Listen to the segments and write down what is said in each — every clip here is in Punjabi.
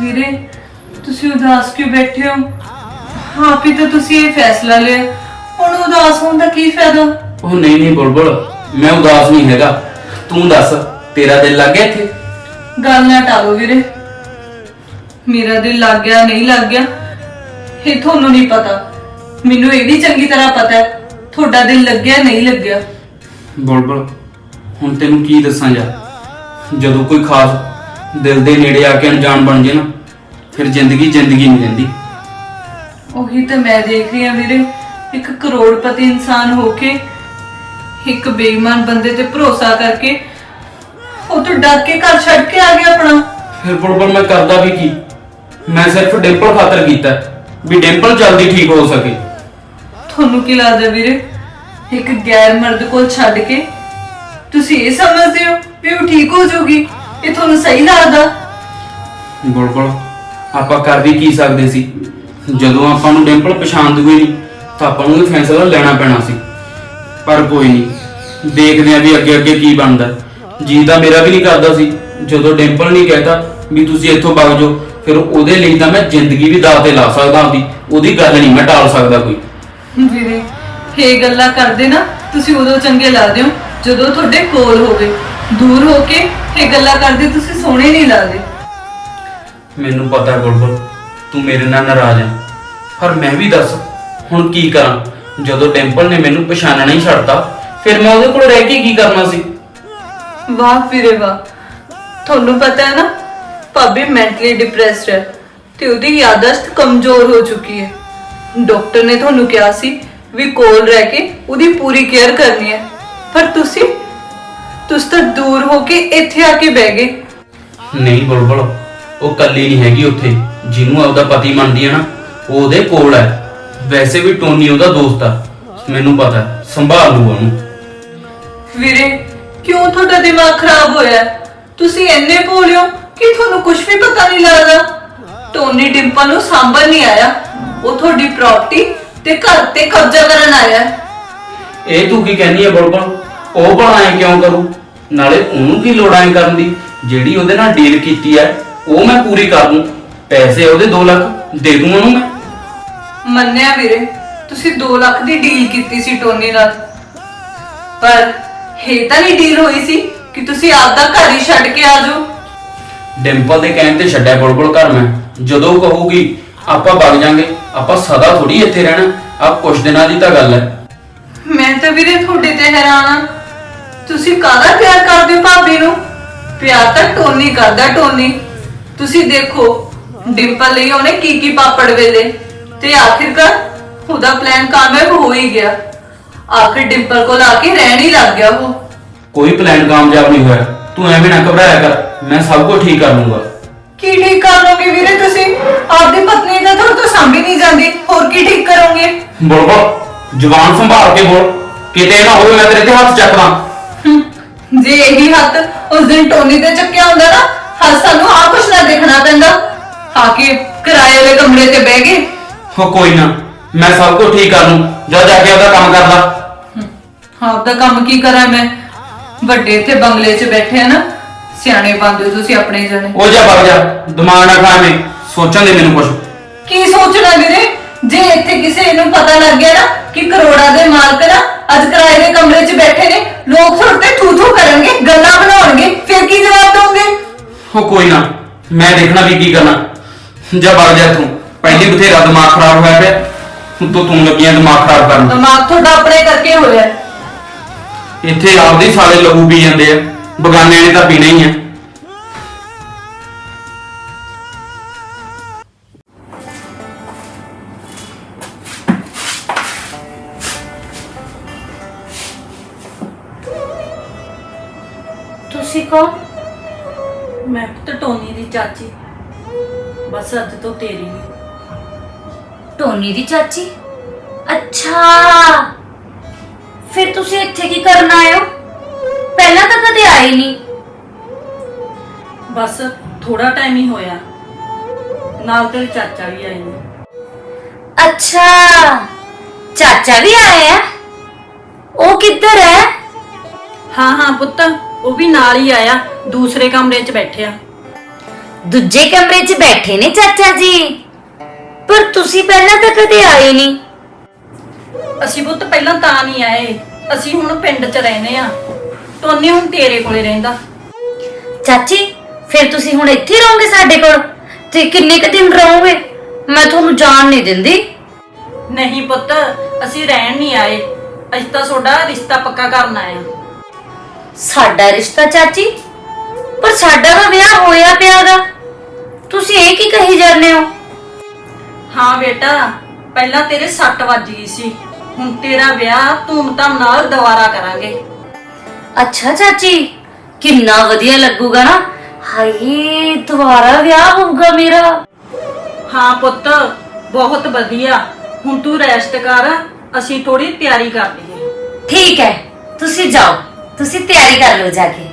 ਵੀਰੇ ਤੁਸੀਂ ਉਦਾਸ ਕਿਉਂ ਬੈਠੇ ਹੋ? ਆਪ ਹੀ ਤਾਂ ਤੁਸੀਂ ਇਹ ਫੈਸਲਾ ਲਿਆ। ਹੁਣ ਉਦਾਸ ਹੋਣ ਦਾ ਕੀ ਫਾਇਦਾ? ਉਹ ਨਹੀਂ ਨਹੀਂ ਬੁਲਬੁਲ ਮੈਂ ਉਦਾਸ ਨਹੀਂ ਹੈਗਾ। ਤੂੰ ਦੱਸ ਤੇਰਾ ਦਿਲ ਲੱਗ ਗਿਆ ਇੱਥੇ? ਗੱਲ ਨਾ ਟਾਲੋ ਵੀਰੇ। ਮੇਰਾ ਦਿਲ ਲੱਗ ਗਿਆ ਨਹੀਂ ਲੱਗ ਗਿਆ ਇਹ ਤੁਹਾਨੂੰ ਨਹੀਂ ਪਤਾ। ਮੈਨੂੰ ਇਹ ਵੀ ਚੰਗੀ ਤਰ੍ਹਾਂ ਪਤਾ ਹੈ ਤੁਹਾਡਾ ਦਿਲ ਲੱਗਿਆ ਨਹੀਂ ਲੱਗਿਆ। ਬੁਲਬੁਲ ਹੁਣ ਤੈਨੂੰ ਕੀ ਦੱਸਾਂ ਯਾਰ ਜਦੋਂ ਕੋਈ ਖਾਸ ਦਿਲ ਦੇ ਨੇੜੇ ਆ ਕੇ ਅਣਜਾਣ ਬਣ ਜੇ ਨਾ ਫਿਰ ਜ਼ਿੰਦਗੀ ਜ਼ਿੰਦਗੀ ਨਹੀਂ ਰਹਿੰਦੀ। ਉਹੀ ਤਾਂ ਮੈਂ ਦੇਖ ਰਹੀ ਹਾਂ ਵੀਰੇ ਇੱਕ ਕਰੋੜਪਤੀ ਇਨਸਾਨ ਹੋ ਕੇ ਇੱਕ ਬੇਈਮਾਨ ਬੰਦੇ ਤੇ ਭਰੋਸਾ ਕਰਕੇ ਉਹ ਤੋਂ ਡਰ ਕੇ ਘਰ ਛੱਡ ਕੇ ਆ ਗਿਆ ਆਪਣਾ। ਫਿਰ ਬੁਲਬੁਲ ਮੈਂ ਕਰਦਾ ਵੀ ਕੀ? ਮੈਂ ਸਿਰਫ ਡਿੰਪਲ ਖਾਤਰ ਕੀਤਾ ਵੀ ਡਿੰਪਲ ਜਲਦੀ ਠੀਕ ਹੋ ਸਕੇ। ਤੁਹਾਨੂੰ ਕੀ ਲੱਗਦਾ ਵੀਰੇ? ਇੱਕ ਗੈਰ ਮਰਦ ਕੋਲ ਛੱਡ ਕੇ ਤੁਸੀਂ ਇਹ ਸਮਝਦੇ ਹੋ ਵੀ ਉਹ ਠੀਕ ਹੋ ਜਾਊਗੀ? ਇਹ ਤੁਹਾਨੂੰ ਸਹੀ ਲੱਗਦਾ? ਬੁਲਬੁਲ ਆਪਾਂ ਕਰ ਵੀ ਕੀ ਸਕਦੇ ਸੀ? ਜਦੋਂ ਆਪਾਂ ਨੂੰ ਡਿੰਪਲ ਪਛਾਣਦੀ ਹੋਈ ਨਹੀਂ ਤਾਂ ਆਪਾਂ ਨੂੰ ਇਹ ਫੈਸਲਾ ਲੈਣਾ ਪੈਣਾ ਸੀ। ਪਰ ਕੋਈ ਨਹੀਂ ਦੇਖਦੇ ਆ ਵੀ ਅੱਗੇ ਅੱਗੇ ਕੀ ਬਣਦਾ। ਜੀ ਤਾਂ ਮੇਰਾ ਵੀ ਨਹੀਂ ਕਰਦਾ ਸੀ। ਜਦੋਂ ਡਿੰਪਲ ਨਹੀਂ ਕਹਿਤਾ ਵੀ ਤੁਸੀਂ ਇੱਥੋਂ ਵਗ ਜਾਓ ਫਿਰ ਉਹਦੇ ਲਈ ਤਾਂ ਮੈਂ ਜ਼ਿੰਦਗੀ ਵੀ ਦਾਅ ਤੇ ਲਾ ਸਕਦਾ ਆਪਦੀ ਉਹਦੀ ਗੱਲ ਨਹੀਂ ਮੈਂ ਟਾਲ ਸਕਦਾ ਕੋਈ। ਵੀਰੇ ਇਹ ਗੱਲਾਂ ਕਰਦੇ ਨਾ ਤੁਸੀਂ ਉਦੋਂ ਚੰਗੇ ਲੱਗਦੇ ਹੋ ਜਦੋਂ ਤੁਹਾਡੇ ਕੋਲ ਹੋਵੇ। ਦੂਰ ਹੋ ਕੇ ਇਹ ਗੱਲਾਂ ਕਰਦੇ ਤੁਸੀਂ ਸੋਹਣੇ ਨਹੀਂ ਲੱਗਦੇ। ਮੈਨੂੰ ਪਤਾ ਬੁਲਬੁਲ ਤੂੰ ਮੇਰੇ ਨਾਲ ਨਾਰਾਜ਼ ਹੈ ਪਰ ਮੈਂ ਵੀ ਦੱਸ ਹੁਣ ਕੀ ਕਰਾਂ? ਜਦੋਂ ਡਿੰਪਲ ਨੇ ਮੈਨੂੰ ਪਛਾਣਨਾ ਹੀ ਛੱਡਤਾ ਫਿਰ ਮੈਂ ਉਹਦੇ ਕੋਲ ਰਹਿ ਕੇ ਕੀ ਕਰਨਾ ਸੀ? ਵਾਹ ਵੀਰੇ ਵਾਹ। ਤੁਹਾਨੂੰ ਪਤਾ ਹੈ ਨਾ ਭਾਬੀ ਮੈਂਟਲੀ ਡਿਪਰੈਸਡ ਹੈ ਤੇ ਉਹਦੀ ਯਾਦਾਸ਼ਤ ਕਮਜ਼ੋਰ ਹੋ ਚੁੱਕੀ ਹੈ। ਡਾਕਟਰ ਨੇ ਤੁਹਾਨੂੰ ਕਿਹਾ ਸੀ ਵੀ ਕੋਲ ਰਹਿ ਕੇ ਉਹਦੀ ਪੂਰੀ ਕੇਅਰ ਕਰਨੀ ਹੈ। ਪਰ ਤੁਸੀਂ ਤੁਸੀਂ ਤਾਂ ਦੂਰ ਹੋ ਕੇ ਇੱਥੇ ਆ ਕੇ ਬਹਿ ਗਏ ਨਹੀਂ ਬੁਲਬੁਲ ਉਹ ਕੱਲੀ ਨਹੀਂ ਹੈਗੀ ਉੱਥੇ ਜਿਹਨੂੰ ਆਪਦਾ ਪਤੀ ਮੰਨਦੀ ਹੈ ਨਾ ਉਹ ਉਹਦੇ ਕੋਲ ਹੈ ਵੈਸੇ ਵੀ ਟੋਨੀ ਉਹਦਾ ਦੋਸਤ ਆ ਮੈਨੂੰ ਪਤਾ ਹੈ, ਸੰਭਾਲ ਲੂ ਉਹਨੂੰ ਵੀਰੇ ਕਿਉਂ ਤੁਹਾਡਾ ਦਿਮਾਗ ਖਰਾਬ ਹੋਇਆ? ਤੁਸੀਂ ਇੰਨੇ ਭੋਲੇ ਹੋ ਕਿ ਤੁਹਾਨੂੰ ਕੁਝ ਵੀ ਪਤਾ ਨਹੀਂ ਲੱਗਦਾ ਟੋਨੀ ਡਿੰਪਲ ਨੂੰ ਸਾਂਭਣ ਨਹੀਂ ਆਇਆ ਉਹ ਤੁਹਾਡੀ ਪ੍ਰਾਪਰਟੀ ਤੇ ਘਰ ਤੇ ਕਬਜ਼ਾ ਕਰਨ ਆਇਆ ਹੈ। ਇਹ ਤੂੰ ਕੀ ਕਹਿੰਦੀ ਹੈ ਬੁਲਬੁਲ ਉਹ ਬਣਾਏ ਕਿਉਂ ਕਰੂ ਨਾਲੇ ਉਹਨੂੰ ਕੀ ਲੋੜ ਐ ਕਰਨ ਦੀ? ਜਿਹੜੀ ਉਹਦੇ ਨਾਲ ਡੀਲ ਕੀਤੀ ਹੈ ਉਹ ਮੈਂ ਪੂਰੀ ਕਰ ਦੂੰ। ਪੈਸੇ ਉਹਦੇ 2 ਲੱਖ ਦੇ ਦੂੰ ਉਹਨੂੰ ਮੈਂ। ਮੰਨਿਆ ਵੀਰੇ ਤੁਸੀਂ 2 ਲੱਖ ਦੀ ਡੀਲ ਕੀਤੀ ਸੀ ਟੋਨੀ ਨਾਲ। ਪਰ ਇਹ ਤਾਂ ਨਹੀਂ ਡੀਲ ਹੋਈ ਸੀ ਕਿ ਤੁਸੀਂ ਆਪਦਾ ਘਰ ਹੀ ਛੱਡ ਕੇ ਆ ਜਾਓ। ਡਿੰਪਲ ਦੇ ਕਹਿਣ ਤੇ ਛੱਡਿਆ ਬੁਲਬੁਲ ਘਰ ਮੈਂ। ਜਦੋਂ ਉਹ ਕਹੂਗੀ ਆਪਾਂ ਵਗ ਜਾਾਂਗੇ ਆਪਾਂ ਸਦਾ ਥੋੜੀ ਇੱਥੇ ਰਹਿਣਾ ਆ ਕੁਛ ਦਿਨਾਂ ਦੀ ਤਾਂ ਗੱਲ ਹੈ। ਮੈਂ ਤਾਂ ਵੀਰੇ ਤੁਹਾਡੇ ਤੇ ਹੈਰਾਨ ਆ। ਤੁਸੀਂ ਕਾਹਦਾ ਪਿਆਰ ਕਰਦੇ ਹੋ ਭਾਬੀ ਨੂੰ? ਪਿਆਰ ਤਾਂ ਟੋਨੀ ਕਰਦਾ ਟੋਨੀ। ਤੁਸੀਂ ਦੇਖੋ ਡਿੰਪਲ ਲਈ ਉਹਨੇ ਕੀ ਕੀ ਪਾਪੜ ਵੇਲੇ। ਤੇ ਆਖਿਰਕਾਰ ਉਹਦਾ ਪਲਾਨ ਕਾਮਯਾਬ ਹੋ ਹੀ ਗਿਆ। ਆਖਿਰ ਡਿੰਪਲ ਕੋਲ ਆ ਕੇ ਰਹਿਣ ਹੀ ਲੱਗ ਗਿਆ ਉਹ। ਕੋਈ ਪਲਾਨ ਕਾਮਯਾਬ ਨਹੀਂ ਹੋਇਆ। ਤੂੰ ਐਵੇਂ ਨਾ ਘਬਰਾਇਆ ਕਰ। ਮੈਂ ਸਭ ਕੁਝ ਠੀਕ ਕਰ ਲੂੰਗਾ। ਕੀ ਠੀਕ ਕਰ ਲੋਗੇ ਵੀਰੇ ਤੁਸੀਂ? ਆਪਦੀ ਪਤਨੀ ਦਾ ਤਾਂ ਤੋਂ ਸਾਂਭੀ ਨਹੀਂ ਜਾਂਦੀ। ਹੋਰ ਕੀ ਠੀਕ ਕਰੋਗੇ? ਬੁਲਬੁਲ ਜ਼ੁਬਾਨ ਸੰਭਾਲ ਕੇ ਬੋਲ। ਕਿਤੇ ਨਾ ਹੋਵੇ ਮੈਂ ਤੇਰੇ ਤੇ ਹੱਥ ਚੱਕਦਾ। ਹਮ, ਜੇ ਇਹੀ ਹੱਥ ਉਸ ਦਿਨ ਟੋਨੀ ਤੇ ਚੱਕਿਆ ਹੁੰਦਾ ਨਾ ਹਾਂ ਸਾਨੂੰ ਆ ਕੁਛ ਨਾ ਦੇਖਣਾ ਪੈਂਦਾ। ਆ ਕੇ ਕਿਰਾਏ ਵਾਲੇ ਕਮਰੇ ਤੇ ਬਹਿ ਗਏ। ਹੋ ਕੋਈ ਨਾ ਮੈਂ ਸਭ ਕੁਝ ਠੀਕ ਕਰ ਲੂੰ। ਜਾ ਜਾ ਕੇ ਉਹਦਾ ਕੰਮ ਕਰ ਲਾ। ਹਾਂ ਆਪਦਾ ਕੰਮ ਕੀ ਕਰਾਂ ਮੈਂ? ਵੱਡੇ ਇੱਥੇ ਬੰਗਲੇ 'ਚ ਬੈਠੇ ਆ ਨਾ ਸਿਆਣੇ ਬੰਦੇ ਤੁਸੀਂ ਆਪਣੇ ਜਣੇ। ਉਹ ਜਾ ਵਗ ਜਾ ਦਿਮਾਗ ਨਾ ਖਾਵੇਂ ਸੋਚਣ ਦੇ ਮੈਨੂੰ ਕੁਝ ਕੀ ਸੋਚਣਾ ਵੀਰੇ? ਜੇ ਇੱਥੇ ਕਿਸੇ ਨੂੰ ਪਤਾ ਲੱਗ ਗਿਆ ਨਾ ਕਿ ਕਰੋੜਾਂ ਦੇ ਮਾਲਕ ਨਾ ਅੱਜ ਕਿਰਾਏ ਦੇ ਕਮਰੇ 'ਚ ਬੈਠੇ ਨੇ ਲੋਕ ਤੁਹਾਡੇ ਤੇ ਥੂ ਥੂ ਕਰਨਗੇ ਗੱਲਾਂ ਬਣਾਉਣਗੇ ਫਿਰ ਕੀ ਜਵਾਬ ਦੋਗੇ ਹੋ ਕੋਈ ਨਾ ਮੈਂ ਦੇਖਣਾ ਵੀ ਕੀ ਕਰਨਾ ਜਾ ਵਗ ਜਾ ਤੂੰ ਪਹਿਲੀ ਬਥੇਰਾ ਦਿਮਾਗ ਖਰਾਬ ਹੋਇਆ ਪਿਆ। ਹੁਣ ਤੋਂ ਤੂੰ ਲੱਗੀਆਂ ਦਿਮਾਗ ਖਰਾਬ ਕਰਨ ਦਿਮਾਗ ਤੁਹਾਡਾ ਆਪਣੇ ਕਰਕੇ ਹੋਇਆ। ਇੱਥੇ ਆਪਦੇ ਹੀ ਸਾਲੇ ਲਹੂ ਪੀ ਜਾਂਦੇ ਆ ਬਗਾਨਿਆਂ ਨੇ ਤਾਂ ਪੀਣਾ ਹੀ ਆ। ਟੋਨੀ ਦੀ ਚਾਚੀ। ਬਸ ਅੱਜ ਤੋਂ ਤੇਰੀ ਵੀ ਟੋਨੀ ਦੀ ਚਾਚੀ? ਅੱਛਾ! ਫਿਰ ਤੁਸੀਂ ਇੱਥੇ ਕੀ ਕਰਨ ਆਏ ਹੋ? ਪਹਿਲਾਂ ਤਾਂ ਕਦੇ ਆਏ ਨਹੀਂ ਬਸ ਥੋੜਾ ਟਾਈਮ ਹੀ ਹੋਇਆ। ਨਾਲ ਤੇਰੇ ਚਾਚਾ ਵੀ ਆਏ ਨੇ। ਅੱਛਾ! ਚਾਚਾ ਵੀ ਆਏ ਆ ਉਹ ਕਿੱਧਰ ਹੈ? ਹਾਂ ਹਾਂ ਪੁੱਤ ਉਹ ਵੀ ਨਾਲ ਹੀ ਆਇਆ। ਦੂਸਰੇ ਕਮਰੇ 'ਚ ਬੈਠਿਆ। ਦੂਜੇ ਕਮਰੇ 'ਚ ਬੈਠੇ ਨੇ ਚਾਚਾ ਜੀ। ਪਰ ਤੁਸੀਂ ਪਹਿਲਾਂ ਤਾਂ ਕਦੇ ਆਏ ਨਹੀਂ। ਅਸੀਂ ਪੁੱਤ ਪਹਿਲਾਂ ਤਾਂ ਨਹੀਂ ਆਏ। ਅਸੀਂ ਹੁਣ ਪਿੰਡ 'ਚ ਰਹਿੰਦੇ ਆ ਟੋਨੀ ਹੁਣ ਤੇਰੇ ਕੋਲੇ ਰਹਿੰਦਾ। ਚਾਚੀ ਫਿਰ ਤੁਸੀਂ ਹੁਣ ਇੱਥੇ ਹੀ ਰਹੋਗੇ ਸਾਡੇ ਕੋਲ? ਤੇ ਕਿੰਨੇ ਕੁ ਦਿਨ ਰਹੋਗੇ? ਮੈਂ ਤੁਹਾਨੂੰ ਜਾਣ ਨਹੀਂ ਦਿੰਦੀ। ਨਹੀਂ ਪੁੱਤ ਅਸੀਂ ਰਹਿਣ ਨਹੀਂ ਆਏ। ਅਸੀਂ ਤਾਂ ਤੁਹਾਡਾ ਰਿਸ਼ਤਾ ਪੱਕਾ ਕਰਨ ਆਏ ਆ ਸਾਡਾ ਰਿਸ਼ਤਾ ਚਾਚੀ? ਪਰ ਸਾਡਾ ਤਾਂ ਵਿਆਹ ਹੋਇਆ ਪਿਆਗਾ ਤੁਸੀਂ ਇਹ ਕੀ ਕਹੀ ਜਾਂਦੇ ਹੋ? ਹਾਂ ਬੇਟਾ ਪਹਿਲਾਂ ਤੇਰੇ ਸੱਟ ਵੱਜ ਗਈ ਸੀ। ਹੁਣ ਤੇਰਾ ਵਿਆਹ ਧੂਮਧਾਮ ਨਾਲ ਦੁਬਾਰਾ ਕਰਾਂਗੇ। ਅੱਛਾ ਚਾਚੀ ਕਿੰਨਾ ਵਧੀਆ ਲੱਗੂਗਾ ਨਾ। ਹਾਏ ਦੁਬਾਰਾ ਵਿਆਹ ਹੋਊਗਾ ਮੇਰਾ। ਹਾਂ ਪੁੱਤ ਬਹੁਤ ਵਧੀਆ। ਹੁਣ ਤੂੰ ਰੈਸਟ ਕਰ ਅਸੀਂ ਥੋੜੀ ਤਿਆਰੀ ਕਰ ਲਈਏ। ਠੀਕ ਹੈ ਤੁਸੀਂ ਜਾਓ। ਤੁਸੀਂ ਤਿਆਰੀ ਕਰ ਲਓ ਜਾ ਕੇ।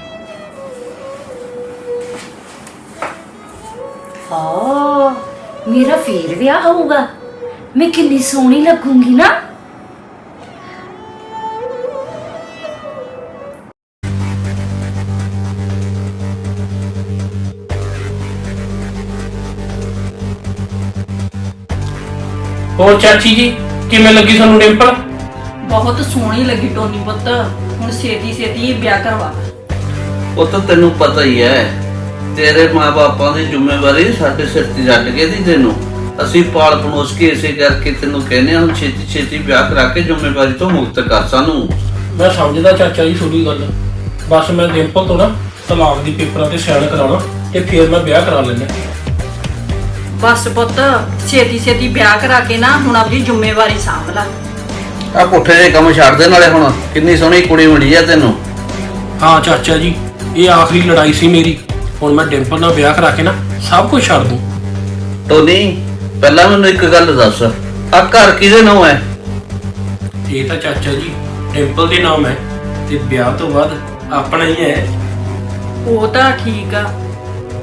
ਹਾਂ ਮੇਰਾ ਫੇਰ ਵਿਆਹ ਹੋਊਗਾ। ਮੈਂ ਕਿੰਨੀ ਸੋਹਣੀ ਲੱਗੂੰਗੀ ਨਾ। ਹੋਰ ਚਾਚੀ ਜੀ ਕਿਵੇਂ ਲੱਗੀ ਤੁਹਾਨੂੰ ਡਿੰਪਲ? ਬਹੁਤ ਸੋਹਣੀ ਲੱਗੀ ਟੋਨੀ ਪੁੱਤ। ਹੁਣ ਛੇਤੀ ਛੇਤੀ ਵਿਆਹ ਕਰਵਾ। ਉਹ ਤਾਂ ਤੈਨੂੰ ਪਤਾ ਹੀ ਹੈ ਤੇਰੇ ਮਾਪਿਆਂ ਦੀ ਜ਼ਿੰਮੇਵਾਰੀ ਸਾਡੇ ਸਿਰ ਤੇ ਜੱਟ ਗਈ ਦੀ ਤੈਨੂੰ। ਅਸੀਂ ਪਾਲ ਪਨੋਸ ਕੇ ਇਸੇ ਕਰਕੇ ਤੈਨੂੰ ਕਹਿੰਦੇ ਹਾਂ ਛੇਤੀ ਛੇਤੀ ਵਿਆਹ ਕਰਾ ਕੇ ਜ਼ਿੰਮੇਵਾਰੀ ਤੋਂ ਮੁਕਤ ਕਰ ਸਾਨੂੰ। ਮੈਂ ਸਮਝਦਾ ਚਾਚਾ ਜੀ ਤੁਹਾਡੀ ਗੱਲ। ਬਸ ਮੈਂ ਡਿੰਪਲ ਤੋਂ ਨਾ ਤਲਾਕ ਦੀ ਪੇਪਰਾਂ ਤੇ ਸਾਈਨ ਕਰਾਉਣਾ ਤੇ ਫਿਰ ਮੈਂ ਵਿਆਹ ਕਰਾ ਲੈਣਾ ਬਸ ਪੁੱਤ ਛੇਤੀ ਛੇਤੀ ਵਿਆਹ ਕਰਾ ਕੇ ਨਾ ਹੁਣ ਆਪਣੀ ਜ਼ਿੰਮੇਵਾਰੀ ਸਾਂਭ ਲੈ। ਆ ਪੁੱਠੇ ਦੇ ਕੰਮ ਛੱਡ ਦੇ ਨਾਲੇ ਹੁਣ ਕਿੰਨੀ ਸੋਹਣੀ ਕੁੜੀ ਮਿਲੀ ਆ ਤੈਨੂੰ। ਹਾਂ ਚਾਚਾ ਜੀ ਇਹ ਆਖਰੀ ਲੜਾਈ ਸੀ ਮੇਰੀ। ਹੁਣ ਮੈਂ ਡਿੰਪਲ ਨਾਲ ਵਿਆਹ ਕਰਾ ਕੇ ਨਾ ਸਭ ਕੁਝ ਛੱਡ ਦੂੰ। ਟੋਨੀ ਪਹਿਲਾਂ ਮੈਨੂੰ ਇੱਕ ਗੱਲ ਦੱਸ। ਆ ਘਰ ਕਿਹਦੇ ਨਾਮ ਹੈ? ਇਹ ਤਾਂ ਚਾਚਾ ਜੀ ਡਿੰਪਲ ਦੇ ਨਾਮ ਹੈ। ਤੇ ਵਿਆਹ ਤੋਂ ਬਾਅਦ ਆਪਣਾ ਹੀ ਹੈ। ਉਹ ਤਾਂ ਠੀਕ ਆ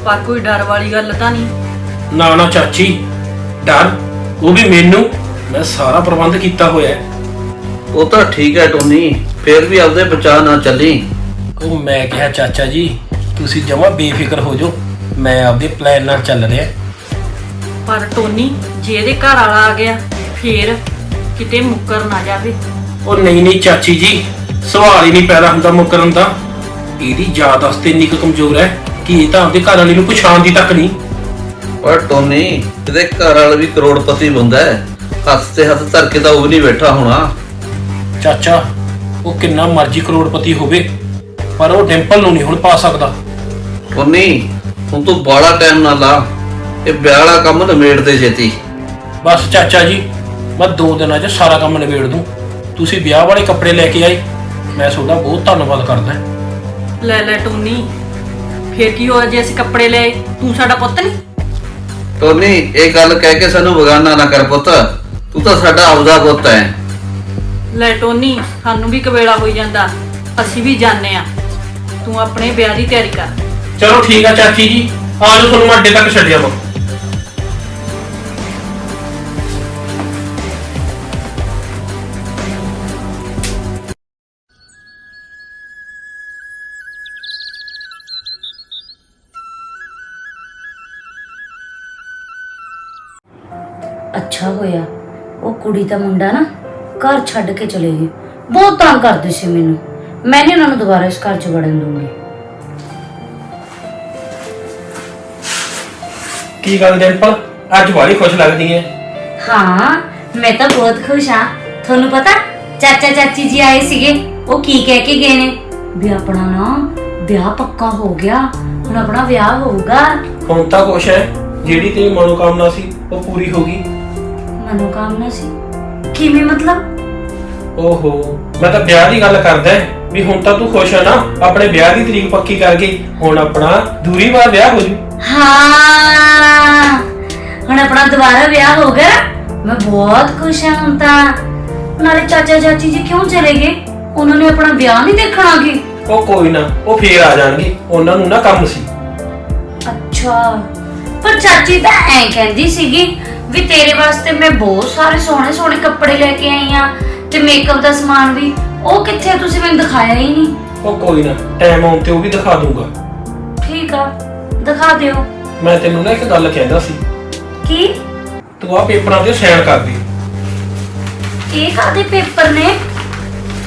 ਪਰ ਕੋਈ ਡਰ ਵਾਲੀ ਗੱਲ ਤਾਂ ਨਹੀਂ। ਨਾ ਨਾ ਚਾਚੀ ਡਰ ਉਹ ਵੀ ਮੈਨੂੰ ਮੈਂ ਸਾਰਾ ਪ੍ਰਬੰਧ ਕੀਤਾ ਹੋਇਆ ਹੈ। ਉਹ ਤਾਂ ਠੀਕ ਹੈ ਟੋਨੀ ਫੇਰ ਵੀ ਆਪਦੇ ਬਚਾਅ ਨਾ ਚੱਲੀ। ਉਹ ਮੈਂ ਕਿਹਾ ਚਾਚਾ ਜੀ ਤੁਸੀਂ ਜਮਾ ਬੇਫਿਕਰ ਹੋ ਜਾਓ। ਮੈਂ ਆਪਦੇ ਪਲਾਨ ਨਾਲ ਚੱਲ ਰਿਹਾ। ਪਰ ਟੋਨੀ ਜੇ ਇਹਦੇ ਘਰ ਵਾਲਾ ਆ ਗਿਆ ਫੇਰ ਕਿਤੇ ਮੁੱਕਰ ਨਾ ਜਾਵੇ। ਉਹ ਨਹੀਂ ਨਹੀਂ ਚਾਚੀ ਜੀ ਸਵਾਲ ਹੀ ਨਹੀਂ ਪੈਦਾ ਹੁੰਦਾ ਮੁਕਰਨ ਦਾ। ਇਹਦੀ ਯਾਦਾਸ਼ਤ ਇੰਨੀ ਕੁ ਕਮਜ਼ੋਰ ਹੈ ਕਿ ਇਹ ਤਾਂ ਆਪਦੇ ਘਰ ਵਾਲੀ ਨੂੰ ਪਛਾਣਦੀ ਤੱਕ ਨਹੀਂ। ਪਰ ਟੋਨੀ ਇਹਦੇ ਘਰ ਵਾਲਾ ਵੀ ਕਰੋੜਪਤੀ ਬੰਦਾ ਹੈ। ਹੱਥ ਤੇ ਹੱਥ ਧਰ ਕੇ ਤਾਂ ਉਹ ਵੀ ਨਹੀਂ ਬੈਠਾ ਹੋਣਾ। ਚਾਚਾ ਉਹ ਕਿੰਨਾ ਮਰਜ਼ੀ ਕਰੋੜਪਤੀ ਹੋਵੇ ਪਰ ਉਹ ਡਿੰਪਲ ਨੂੰ ਨਹੀਂ ਹੁਣ ਪਾ ਸਕਦਾ। ਟੋਨੀ ਹੁਣ ਤੂੰ ਬਾਲਾ ਟਾਈਮ ਨਾ ਲਾ। ਇਹ ਵਿਆਹ ਵਾਲਾ ਕੰਮ ਨਿਮੇੜ ਦੇ ਛੇਤੀ। ਬਸ ਚਾਚਾ ਜੀ ਮੈਂ ਦੋ ਦਿਨਾਂ 'ਚ ਸਾਰਾ ਕੰਮ ਨਿਬੇੜ ਦੂੰ। ਤੁਸੀਂ ਵਿਆਹ ਵਾਲੇ ਕੱਪੜੇ ਲੈ ਕੇ ਆਏ ਮੈਂ ਤੁਹਾਡਾ ਬਹੁਤ ਧੰਨਵਾਦ ਕਰਦਾ। ਲੈ ਲੈ ਟੋਨੀ ਫੇਰ ਕੀ ਹੋਇਆ ਜੇ ਅਸੀਂ ਕੱਪੜੇ ਲਏ? ਤੂੰ ਸਾਡਾ ਪੁੱਤ ਨਹੀਂ? ਟੋਨੀ ਇਹ ਗੱਲ ਕਹਿ ਕੇ ਸਾਨੂੰ ਬਗਾਨਾ ਨਾ ਕਰ ਪੁੱਤ। ਤੂੰ ਤਾਂ ਸਾਡਾ ਆਪਦਾ ਪੁੱਤ ਹੈ ਲੈ ਟੋਨੀ ਸਾਨੂੰ ਵੀ ਕਵੇਲਾ ਹੋਈ ਜਾਂਦਾ। ਅਸੀਂ ਵੀ ਜਾਣੇ ਆ। ਤੂੰ ਆਪਣੇ ਵਿਆਹ ਦੀ ਤਿਆਰੀ ਕਰ। ਚਲੋ ਠੀਕ ਆ ਚਾਚੀ ਜੀ। ਆ ਜਾਓ, ਤੁਹਾਨੂੰ ਮੈਂ ਅੱਡੇ ਤੱਕ ਛੱਡਿਆ ਵਾ ਅੱਛਾ ਹੋਇਆ, ਉਹ ਕੁੜੀ ਦਾ ਮੁੰਡਾ ਨਾ ਘਰ ਛੱਡ ਕੇ ਚਲੇ ਗਏ। ਬਹੁਤ ਤੰਗ ਕਰਦੇ ਸੀ ਮੈਨੂੰ। ਮੈਂ ਨਹੀਂ ਉਹਨਾਂ ਨੂੰ ਦੁਬਾਰਾ ਇਸ ਘਰ 'ਚ ਵੜਨ ਦੂੰਗੀ ਕੀ ਗੱਲ ਡਿੰਪਲ? ਅੱਜ ਬੜੀ ਖੁਸ਼ ਲੱਗਦੀ ਹੈ ਹਾਂ ਮੈਂ ਤਾਂ ਬਹੁਤ ਖੁਸ਼ ਹਾਂ। ਤੁਹਾਨੂੰ ਪਤਾ ਚਾਚਾ ਚਾਚੀ ਜੀ ਆਏ ਸੀਗੇ। ਉਹ ਕੀ ਕਹਿ ਕੇ ਗਏ ਨੇ? ਵੀ ਆਪਣਾ ਨਾ ਵਿਆਹ ਪੱਕਾ ਹੋ ਗਿਆ। ਹੁਣ ਆਪਣਾ ਵਿਆਹ ਹੋਊਗਾ। ਹੁਣ ਤਾਂ ਖੁਸ਼ ਹੈ। ਜਿਹੜੀ ਤੇਰੀ ਮਨੋਕਾਮਨਾ ਸੀ ਉਹ ਪੂਰੀ ਹੋ ਗਈ। ਮਨੋਕਾਮਨਾ ਸੀ? ਕਿਵੇਂ ਮਤਲਬ? ਓਹੋ ਮੈਂ ਤਾਂ ਵਿਆਹ ਦੀ ਗੱਲ ਕਰਦਾ ਹੈ। ਵੀ ਹੁਣ ਤਾਂ ਤੂੰ ਖੁਸ਼ ਹੈ ਨਾ। ਆਪਣੇ ਵਿਆਹ ਦੀ ਤਰੀਕ ਪੱਕੀ ਕਰ ਗਈ ਹੁਣ ਆਪਣਾ ਦੂਰੀ ਵਾਰ ਵਿਆਹ ਹੋ ਜੂ। ਹਾਂ। ਹੁਣ ਆਪਣਾ ਦੁਬਾਰਾ ਵਿਆਹ ਹੋ ਗਿਆ। ਮੈਂ ਬਹੁਤ ਖੁਸ਼ ਹਾਂ ਹੁਣ ਤਾਂ। ਨਾਲੇ ਚਾਚਾ ਚਾਚੀ ਜੀ ਕਿਉਂ ਚਲੇ ਗਏ? ਉਹਨਾਂ ਨੇ ਆਪਣਾ ਵਿਆਹ ਨਹੀਂ ਦੇਖਣਾ ਕਿ ਉਹ ਕੋਈ ਨਾ ਉਹ ਫੇਰ ਆ ਜਾਣਗੇ। ਉਹਨਾਂ ਨੂੰ ਨਾ ਕੰਮ ਸੀ। ਅੱਛਾ। ਪਰ ਚਾਚੀ ਤਾਂ ਐਂ ਕਹਿੰਦੀ ਸੀਗੀ ਵੀ ਤੇਰੇ ਵਾਸਤੇ ਮੈਂ ਬਹੁਤ ਸਾਰੇ ਸੋਹਣੇ ਸੋਹਣੇ ਕੱਪੜੇ ਲੈ ਕੇ ਆਈ ਆ ਤੇ ਮੇਕਅਪ ਦਾ ਸਮਾਨ ਵੀ। ਉਹ ਕਿੱਥੇ ਆ? ਤੁਸੀਂ ਮੈਨੂੰ ਦਿਖਾਇਆ ਹੀ ਨਹੀਂ। ਉਹ ਕੋਈ ਨਾ ਟਾਈਮ ਆਉਣ ਤੇ ਉਹ ਵੀ ਦਿਖਾ ਦੂੰਗਾ। ਠੀਕ ਆ। ਦਿਖਾ ਦਿਓ। ਮੈਂ ਤੈਨੂੰ ਨਾ ਇੱਕ ਗੱਲ ਕਹਿੰਦਾ ਸੀ। ਕੀ? ਤੂੰ ਆ ਪੇਪਰਾਂ ਤੇ ਸਾਈਨ ਕਰ ਦੇ। ਇਹ ਕਾਦੇ ਪੇਪਰ ਨੇ?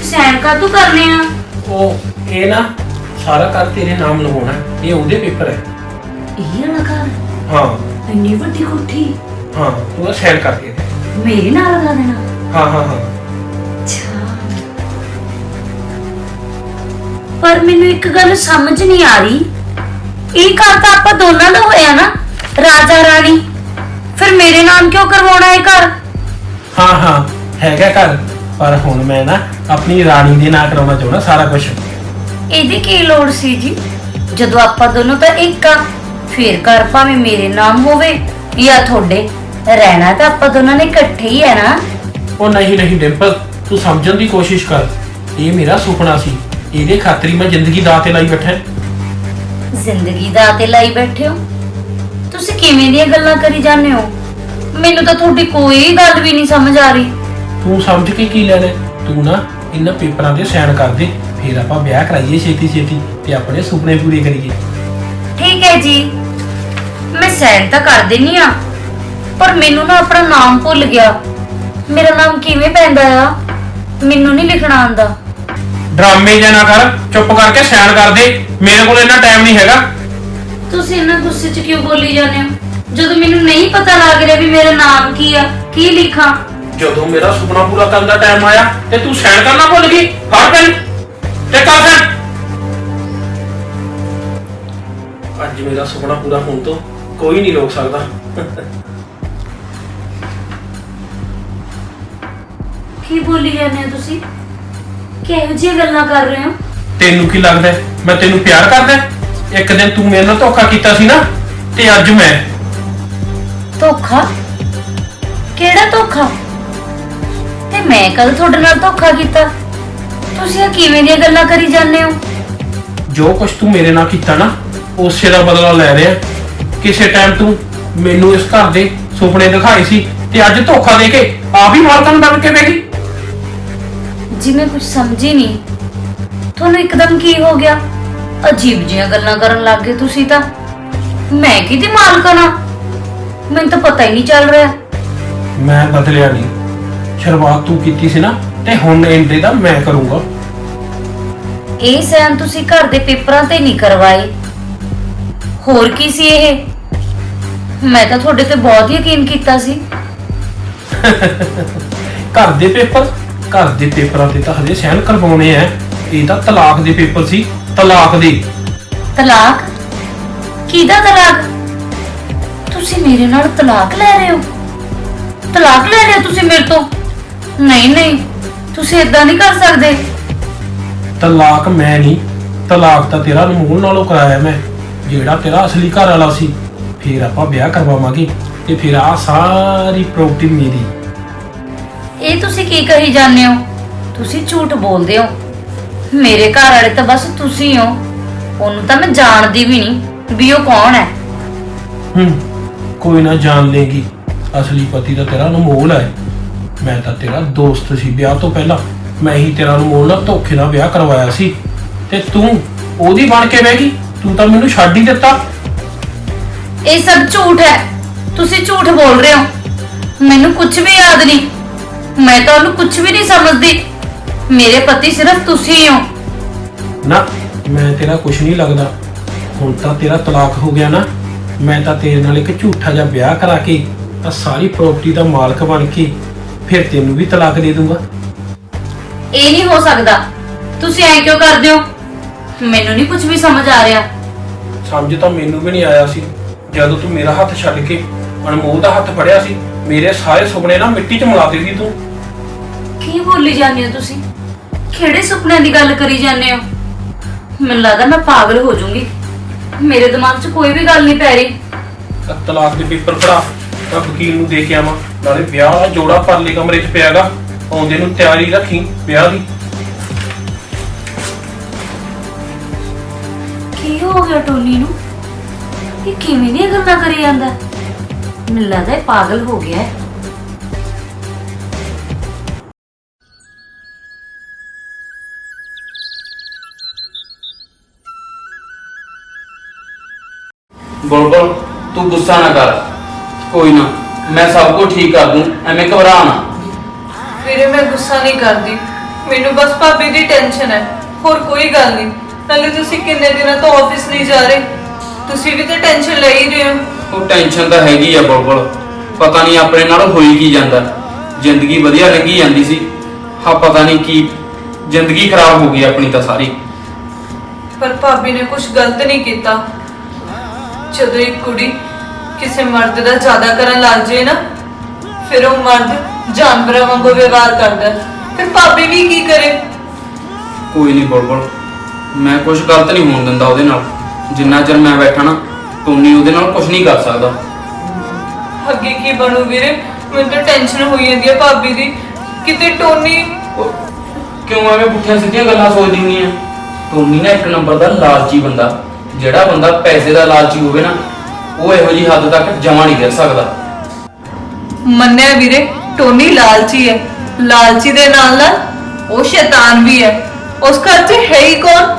ਸੈਨ ਕਾ ਤੂੰ ਕਰਨੇ ਆ? ਉਹ ਇਹ ਨਾ ਸਾਰਾ ਕਰ ਤੇਰੇ ਨਾਮ ਹੈ। ਇਹ ਉਹਦੇ ਪੇਪਰ ਹੈ। ਇਹ ਵਾਲਾ ਘਰ? ਹਾਂ। ਇੰਨੀ ਵੱਡੀ ਕੋਠੀ? ਹਾਂ ਤੂੰ ਆ ਸਾਈਨ ਕਰ ਦੇ। ਮੇਰੇ ਨਾਲ ਲਗਾ ਦੇਣਾ? ਹਾਂ ਹਾਂ ਹਾਂ। ਅੱਛਾ। ਪਰ ਮੈਨੂੰ ਇੱਕ ਗੱਲ ਸਮਝ ਨਹੀਂ ਆ ਰਹੀ। ਇਹ ਘਰ ਤਾਂ ਆਪਾਂ ਦੋਨਾਂ ਦਾ ਹੋਇਆ ਨਾ ਰਾਜਾ ਰਾਣੀ। ਫਿਰ ਮੇਰੇ ਨਾਮ ਕਿਉਂ ਕਰਵਾਉਣਾ ਇਹ ਘਰ? ਹਾਂ ਹਾਂ ਹੈਗਾ ਘਰ ਪਰ ਹੁਣ ਮੈਂ ਨਾ ਆਪਣੀ ਰਾਣੀ ਦੇ ਨਾਂ ਕਰਾਉਣਾ ਚਾਹੁੰਦਾ ਸਾਰਾ ਕੁਝ ਇਹਦੀ ਕੀ ਲੋੜ ਸੀ ਜੀ? ਜਦੋਂ ਆਪਾਂ ਦੋਨੋਂ ਤਾਂ ਇੱਕ ਆ ਫਿਰ ਘਰ ਭਾਵੇਂ ਮੇਰੇ ਨਾਮ ਹੋਵੇ ਜਾਂ ਤੁਹਾਡੇ ਰਹਿਣਾ ਤਾਂ ਆਪਾਂ ਦੋਨਾਂ ਨੇ ਇਕੱਠੇ ਹੀ ਹੈ ਨਾ। ਉਹ ਨਹੀਂ ਨਹੀਂ ਡਿੰਪਲ ਤੂੰ ਸਮਝਣ ਦੀ ਕੋਸ਼ਿਸ਼ ਕਰ। ਇਹ ਮੇਰਾ ਸੁਪਨਾ ਸੀ ਇਹਦੇ ਖਾਤਰ ਮੈਂ ਜ਼ਿੰਦਗੀ ਦਾਅ ਤੇ ਲਾਈ ਬੈਠਾ। ਜ਼ਿੰਦਗੀ ਦਾ ਤੇ ਲਾਈ ਬੈਠੇ ਹੋ। ਤੁਸੀਂ ਕਿਵੇਂ ਦੀਆਂ ਗੱਲਾਂ ਕਰੀ ਜਾਂਦੇ ਹੋ? ਮੈਨੂੰ ਤਾਂ ਤੁਹਾਡੀ ਕੋਈ ਗੱਲ ਵੀ ਨਹੀਂ ਸਮਝ ਆ ਰਹੀ। ਤੂੰ ਸਮਝ ਕੇ ਕੀ ਲੈਣਾ ਹੈ? ਤੂੰ ਨਾ ਇਹਨਾਂ ਪੇਪਰਾਂ ਤੇ ਸਾਈਨ ਕਰ ਦੇ ਫਿਰ ਆਪਾਂ ਵਿਆਹ ਕਰਾਈਏ ਛੇਤੀ ਛੇਤੀ ਤੇ ਆਪਣੇ ਸੁਪਨੇ ਪੂਰੇ ਕਰੀਏ। ਠੀਕ ਹੈ ਜੀ। ਮੈਂ ਸੈਂਡ ਤਾਂ ਕਰ ਦਿੰਨੀ ਆ ਪਰ ਮੈਨੂੰ ਨਾ ਆਪਣਾ ਨਾਮ ਭੁੱਲ ਗਿਆ। ਮੇਰਾ ਨਾਮ ਕਿਵੇਂ ਪੈਂਦਾ ਆ? ਮੈਨੂੰ ਨਹੀਂ ਲਿਖਣਾ ਆਉਂਦਾ। ਡਰਾਮੇ ਜਾਂ ਨਾ ਕਰ ਚੁੱਪ ਕਰਕੇ ਸਾਈਨ ਕਰ ਦੇ। ਮੇਰੇ ਕੋਲ ਇੰਨਾ ਟਾਈਮ ਨਹੀਂ ਹੈਗਾ। ਤੁਸੀਂ ਇੰਨਾ ਗੁੱਸੇ 'ਚ ਕਿਉਂ ਬੋਲੀ ਜਾਂਦੇ ਹੋ? ਜਦੋਂ ਮੈਨੂੰ ਨਹੀਂ ਪਤਾ ਲੱਗ ਰਿਹਾ ਵੀ ਮੇਰਾ ਨਾਮ ਕੀ ਆ ਕੀ ਲਿਖਾਂ। ਜਦੋਂ ਮੇਰਾ ਸੁਪਨਾ ਪੂਰਾ ਕਰਨ ਦਾ ਟਾਈਮ ਆਇਆ ਤੇ ਤੂੰ ਸਾਈਨ ਕਰਨਾ ਭੁੱਲ ਗਈ। ਹਰ ਪੈਨ ਤੇ ਕਰ ਅੱਜ ਮੇਰਾ ਸੁਪਨਾ ਪੂਰਾ ਹੋਣ ਤੋਂ ਕੋਈ ਨਹੀਂ ਰੋਕ ਸਕਦਾ। ਕੀ ਬੋਲੀ ਜਾਂਦੇ ਹੋ ਤੁਸੀਂ? ਕਿਹੋ ਜਿਹੀਆਂ ਗੱਲਾਂ ਕਰ ਰਹੇ ਹੋ? ਤੈਨੂੰ ਕੀ ਲੱਗਦਾ ਹੈ? ਮੈਂ ਤੈਨੂੰ ਪਿਆਰ ਕਰਦਾ ਹੈ? ਇੱਕ ਦਿਨ ਤੂੰ ਮੇਰੇ ਨਾਲ ਧੋਖਾ ਕੀਤਾ ਸੀ ਨਾ ਤੇ ਅੱਜ ਮੈਂ। ਧੋਖਾ? ਕਿਹੜਾ ਧੋਖਾ? ਤੇ ਮੈਂ ਕਦ ਤੁਹਾਡੇ ਨਾਲ ਧੋਖਾ ਕੀਤਾ। ਤੁਸੀਂ ਕਿਵੇਂ ਦੀਆਂ ਗੱਲਾਂ ਕਰੀ ਜਾਂਦੇ ਹੋ? ਜੋ ਕੁਝ ਤੂੰ ਮੇਰੇ ਨਾਲ ਕੀਤਾ ਨਾ ਉਸੇ ਦਾ ਬਦਲਾ ਲੈ ਰਿਹਾ ਕਿਸੇ ਟਾਈਮ ਤੂੰ ਮੈਨੂੰ ਇਸ ਘਰ ਦੇ ਸੁਪਨੇ ਦਿਖਾਏ ਸੀ ਤੇ ਅੱਜ ਧੋਖਾ ਦੇ ਕੇ ਆਪ ਹੀ ਮਾਲਕਾਂ ਨੂੰ ਬਣ ਕੇ ਬਹਿ ਗਈ। ਜੀ ਮੈਂ ਕੁਝ ਸਮਝੀ ਨਹੀਂ ਤੁਹਾਨੂੰ ਇੱਕਦਮ ਕੀ ਹੋ ਗਿਆ? ਅਜੀਬ ਜਿਹੀਆਂ ਗੱਲਾਂ ਕਰਨ ਲੱਗ ਗਏ ਤੁਸੀਂ ਤਾਂ। ਮੈਂ ਕਿਹਦੀ ਮਾਲਕਣ ਆ ਮੈਨੂੰ ਤਾਂ ਪਤਾ ਹੀ ਨਹੀਂ ਚੱਲ ਰਿਹਾ। ਮੈਂ ਬਦਲਿਆ ਨਹੀਂ ਸ਼ੁਰੂਆਤ ਤੂੰ ਕੀਤੀ ਸੀ ਨਾ ਤੇ ਹੁਣ ਇੰਦੇ ਦਾ ਮੈਂ ਕਰੂੰਗਾ। ਇਹ ਸੈਨ ਤੁਸੀਂ ਘਰ ਦੇ ਪੇਪਰਾਂ ਤੇ ਨਹੀਂ ਕਰਵਾਏ। ਹੋਰ ਕੀ ਸੀ ਇਹ? ਮੈਂ ਤਾਂ ਤੁਹਾਡੇ ਤੇ ਬਹੁਤ ਯਕੀਨ ਕੀਤਾ ਸੀ। ਘਰ ਦੇ ਪੇਪਰ? ਘਰ ਦੇ ਪੇਪਰਾਂ ਤੇ ਤਾਂ ਹਜੇ ਸਾਈਨ ਕਰਵਾਉਣੇ ਆ। ਇਹ ਤਾਂ ਤਲਾਕ ਦੇ ਪੇਪਰ ਸੀ ਤਲਾਕ ਦੇ। ਤਲਾਕ? ਕਿਹਦਾ ਤਲਾਕ? ਤੁਸੀਂ ਮੇਰੇ ਨਾਲ ਤਲਾਕ ਲੈ ਰਹੇ ਹੋ। ਤਲਾਕ ਲੈ ਰਹੇ ਹੋ ਤੁਸੀਂ ਮੇਰੇ ਤੋਂ? ਨਹੀਂ ਨਹੀਂ ਤੁਸੀਂ ਇਦਾਂ ਨਹੀਂ ਕਰ ਸਕਦੇ। ਤਲਾਕ ਮੈਂ ਨਹੀਂ ਤਲਾਕ ਤਾਂ ਤੇਰਾ ਅਨਮੋਲ ਨਾਲੋਂ ਕਰਾਇਆ ਮੈਂ। ਜਿਹੜਾ ਤੇਰਾ ਅਸਲੀ ਘਰ ਵਾਲਾ ਸੀ ਫਿਰ ਆਪਾਂ ਵਿਆਹ ਕਰਵਾਵਾਂਗੇ ਤੇ ਫਿਰ ਆ ਸਾਰੀ ਪ੍ਰਾਪਰਟੀ ਮੇਰੀ। ਇਹ ਤੁਸੀਂ ਕੀ ਕਹੀ ਜਾਂਦੇ ਹੋ? ਤੁਸੀਂ ਝੂਠ ਬੋਲਦੇ ਹੋ। ਮੇਰੇ ਘਰ ਵਾਲੇ ਤਾਂ ਬਸ ਤੁਸੀਂ ਹੋ। ਉਹਨੂੰ ਤਾਂ ਮੈਂ ਜਾਣਦੀ ਵੀ ਨਹੀਂ ਵੀ ਉਹ ਕੌਣ ਹੈ। ਹੂੰ ਕੋਈ ਨਾ ਜਾਣ ਲੇਗੀ। ਅਸਲੀ ਪਤੀ ਤਾਂ ਤੇਰਾ ਅਨਮੋਲ ਹੈ। ਮੈਂ ਤਾਂ ਤੇਰਾ ਦੋਸਤ ਸੀ ਵਿਆਹ ਤੋਂ ਪਹਿਲਾਂ। ਮੈਂ ਹੀ ਤੇਰਾ ਅਨਮੋਲ ਨਾਲ ਧੋਖੇ ਨਾਲ ਵਿਆਹ ਕਰਵਾਇਆ ਸੀ। ਤੇ ਤੂੰ ਉਹਦੀ ਬਣ ਕੇ ਬਹਿ ਗਈ। ਤੂੰ ਤਾਂ ਮੈਨੂੰ ਛੱਡ ਹੀ ਦਿੱਤਾ। ਇਹ ਸਭ ਝੂਠ ਹੈ। ਤੁਸੀਂ ਝੂਠ ਬੋਲ ਰਹੇ ਹੋ। ਮੈਨੂੰ ਕੁਝ ਵੀ ਯਾਦ ਨਹੀਂ। ਮੈਂ ਤਾਂ ਉਹਨੂੰ ਕੁਝ ਵੀ ਨਹੀਂ ਸਮਝਦੀ। ਮੇਰੇ ਪਤੀ ਸਿਰਫ ਤੁਸੀਂ ਹੋ। ਨਾ ਮੈਂ ਤੇਰਾ ਕੁਝ ਨਹੀਂ ਲੱਗਦਾ। ਹੁਣ ਤਾਂ ਤੇਰਾ ਤਲਾਕ ਹੋ ਗਿਆ ਨਾ। ਮੈਂ ਤਾਂ ਤੇਰੇ ਨਾਲ ਇੱਕ ਝੂਠਾ ਜਿਹਾ ਵਿਆਹ ਕਰਾ ਕੇ ਤਾਂ ਸਾਰੀ ਪ੍ਰਾਪਰਟੀ ਦਾ ਮਾਲਕ ਬਣ ਕੇ ਫਿਰ ਤੈਨੂੰ ਵੀ ਤਲਾਕ ਦੇ ਦੂੰਗਾ। ਇਹ ਨਹੀਂ ਹੋ ਸਕਦਾ। ਤੁਸੀਂ ਐਂ ਕਿਉਂ ਕਰਦੇ ਹੋ? ਮੈਨੂੰ ਨਹੀਂ ਕੁਝ ਵੀ ਸਮਝ ਆ ਰਿਹਾ। ਸਮਝ ਤਾਂ ਮੈਨੂੰ ਵੀ ਨਹੀਂ ਆਇਆ ਸੀ। ਜਦੋਂ ਤੂੰ ਮੇਰਾ ਹੱਥ ਛੱਡ ਕੇ ਅਨਮੋਲ ਦਾ ਹੱਥ ਫੜਿਆ ਸੀ ਮੇਰੇ ਸਾਰੇ ਸੁਪਨੇ ਨਾ ਮਿੱਟੀ 'ਚ ਮਿਲਾ ਦਿੱਤੀ ਤੂੰ। ਕੀ ਬੋਲੀ ਜਾਂਦੇ ਹੋ ਤੁਸੀਂ? ਕਿਹੜੇ ਸੁਪਨਿਆਂ ਦੀ ਗੱਲ ਕਰੀ ਜਾਂਦੇ ਹੋ? ਮੈਨੂੰ ਲੱਗਦਾ ਮੈਂ ਪਾਗਲ ਹੋ ਜਾਊਂਗੀ। ਮੇਰੇ ਦਿਮਾਗ 'ਚ ਕੋਈ ਵੀ ਗੱਲ ਨਹੀਂ ਪੈ ਰਹੀ। ਤਲਾਕ ਦੇ ਪੇਪਰ ਭਰਾ ਤਾਂ ਵਕੀਲ ਨੂੰ ਦੇ ਕੇ ਆਵਾਂ। ਨਾਲੇ ਵਿਆਹ ਵਾਲਾ ਜੋੜਾ ਪਰਲੇ ਕਮਰੇ 'ਚ ਪਿਆਗਾ ਆਉਂਦੇ ਨੂੰ ਤਿਆਰੀ ਰੱਖੀ ਵਿਆਹ ਦੀ। ਕੀ ਹੋ ਗਿਆ ਟੋਨੀ ਨੂੰ? ਇਹ ਕਿਵੇਂ ਦੀਆਂ ਗੱਲਾਂ ਕਰੀ ਜਾਂਦਾ? ਮੈਨੂੰ ਲੱਗਦਾ ਇਹ ਪਾਗਲ ਹੋ ਗਿਆ ਹੈ। ਬੁਲਬੁਲ ਤੂੰ ਗੁੱਸਾ ਨਾ ਕਰ। ਕੋਈ ਨਾ ਮੈਂ ਸਭ ਕੁਝ ਠੀਕ ਕਰ ਦੂੰ ਐਵੇਂ ਘਬਰਾ ਨਾ। ਵੀਰੇ ਮੈਂ ਗੁੱਸਾ ਨਹੀਂ ਕਰਦੀ। ਮੈਨੂੰ ਬਸ ਭਾਬੀ ਦੀ ਟੈਨਸ਼ਨ ਹੈ। ਹੋਰ ਕੋਈ ਗੱਲ ਨਹੀਂ। ਨਾਲੇ ਤੁਸੀਂ ਕਿੰਨੇ ਦਿਨਾਂ ਤੋਂ ਆਫਿਸ ਨਹੀਂ ਜਾ ਰਹੇ? ਤੁਸੀਂ ਵੀ ਤਾਂ ਟੈਨਸ਼ਨ ਲੈ ਹੀ ਰਹੇ ਹੋ। ਉਹ ਟੈਨਸ਼ਨ ਤਾਂ ਹੈਗੀ ਆ ਬੁਲਬੁਲ ਪਤਾ ਨਹੀਂ ਆਪਣੇ ਨਾਲ ਹੋਈ ਕੀ ਜਾਂਦਾ। ਜ਼ਿੰਦਗੀ ਵਧੀਆ ਲੰਘੀ ਜਾਂਦੀ ਸੀ। ਹਾਂ ਪਤਾ ਨਹੀਂ ਕੀ। ਜ਼ਿੰਦਗੀ ਖਰਾਬ ਹੋ ਗਈ ਆਪਣੀ ਤਾਂ ਸਾਰੀ। ਪਰ ਭਾਬੀ ਨੇ ਕੁਝ ਗਲਤ ਨਹੀਂ ਕੀਤਾ। ਜਦੋਂ ਇੱਕ ਕੁੜੀ ਕਿਸੇ ਮਰਦ ਦਾ ਜ਼ਿਆਦਾ ਕਰਨ ਲੱਗ ਜੇ ਨਾ ਫਿਰ ਉਹ ਮਰਦ ਜਾਨਵਰਾਂ ਵਾਂਗੂ ਵਿਵਹਾਰ ਕਰਦਾ ਹੈ। ਫਿਰ ਭਾਬੀ ਵੀ ਕੀ ਕਰੇ? ਕੋਈ ਨਹੀਂ ਬੁਲਬੁਲ ਮੈਂ ਕੁਝ ਗਲਤ ਨਹੀਂ ਹੋਣ ਦਿੰਦਾ ਉਹਦੇ ਨਾਲ। ਜਿੰਨਾ ਚਿਰ ਮੈਂ ਬੈਠਾ ਨਾ ਟੋਨੀ ਉਹਦੇ ਨਾਲ ਕੁਝ ਨਹੀਂ ਕਰ ਸਕਦਾ। ਅੱਗੇ ਕੀ ਬਣੂ ਵੀਰੇ? ਮੈਨੂੰ ਤਾਂ ਟੈਨਸ਼ਨ ਹੋਈ ਜਾਂਦੀ ਹੈ ਭਾਬੀ ਦੀ। ਕਿਤੇ ਟੋਨੀ ਉਹ ਕਿਉਂ ਐਵੇਂ ਪੁੱਠੀਆਂ ਸਿੱਧੀਆਂ ਗੱਲਾਂ ਸੋਚਦੀ ਹੁੰਦੀ ਆ? ਟੋਨੀ ਨਾ ਇੱਕ ਨੰਬਰ ਦਾ ਲਾਲਚੀ ਬੰਦਾ। ਜਿਹੜਾ ਬੰਦਾ ਪੈਸੇ ਦਾ ਲਾਲਚੀ ਹੋਵੇ ਨਾ ਉਹ ਇਹੋ ਜੀ ਹੱਦ ਤੱਕ ਜਮਾ ਨਹੀਂ ਕਰ ਸਕਦਾ। ਮੰਨਿਆ ਵੀਰੇ ਟੋਨੀ ਲਾਲਚੀ ਹੈ ਲਾਲਚੀ ਦੇ ਨਾਲ ਨਾਲ ਉਹ ਸ਼ੈਤਾਨ ਵੀ ਹੈ ਉਸ ਘਰ 'ਚ ਹੈ ਹੀ ਕੌਣ?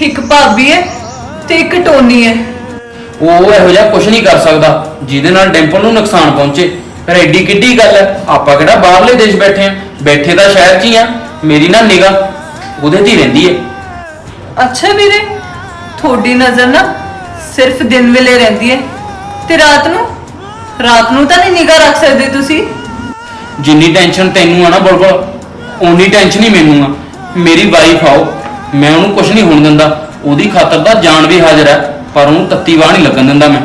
ਇੱਕ ਭਾਬੀ ਹੈ ਤੇ ਇੱਕ ਟੋਨੀ ਹੈ ਉਹ ਇਹੋ ਜਿਹਾ ਕੁਝ ਨਹੀਂ ਕਰ ਸਕਦਾ ਜਿਹਦੇ ਨਾਲ ਡਿੰਪਲ ਨੂੰ ਨੁਕਸਾਨ ਪਹੁੰਚੇ। ਪਰ ਐਡੀ ਕਿੱਡੀ ਗੱਲ ਹੈ? ਆਪਾਂ ਕਿਹੜਾ ਬਾਹਰਲੇ ਦੇਸ਼ ਬੈਠੇ ਆ? ਬੈਠੇ ਤਾਂ ਸ਼ਹਿਰ 'ਚ ਹੀ ਆ। ਮੇਰੀ ਨਾ ਨਿਗਾਹ ਉਹਦੇ 'ਤੇ ਹੀ ਰਹਿੰਦੀ ਹੈ। ਅੱਛਾ ਵੀਰੇ ਤੁਹਾਡੀ ਨਜ਼ਰ ਨਾ ਸਿਰਫ ਦਿਨ ਵੇਲੇ ਰਹਿੰਦੀ ਹੈ। ਤੇ ਰਾਤ ਨੂੰ? ਰਾਤ ਨੂੰ ਤਾਂ ਨਹੀਂ ਨਿਗਾਹ ਰੱਖ ਸਕਦੇ ਤੁਸੀਂ? ਜਿੰਨੀ ਟੈਨਸ਼ਨ ਤੈਨੂੰ ਆ ਨਾ ਬੁਲਬੁਲ ਓਨੀ ਟੈਨਸ਼ਨ ਹੀ ਮੈਨੂੰ ਆ। ਮੇਰੀ ਵਾਈਫ ਆਓ ਮੈਂ ਉਹਨੂੰ ਕੁਝ ਨਹੀਂ ਹੋਣ ਦਿੰਦਾ। ਉਹਦੀ ਖਾਤਰ ਤਾਂ ਜਾਨ ਵੀ ਹਾਜ਼ਰ ਹੈ। ਪਰ ਉਹਨੂੰ ਤੱਤੀ ਵਾਹ ਨਹੀਂ ਲੱਗਣ ਦਿੰਦਾ ਮੈਂ।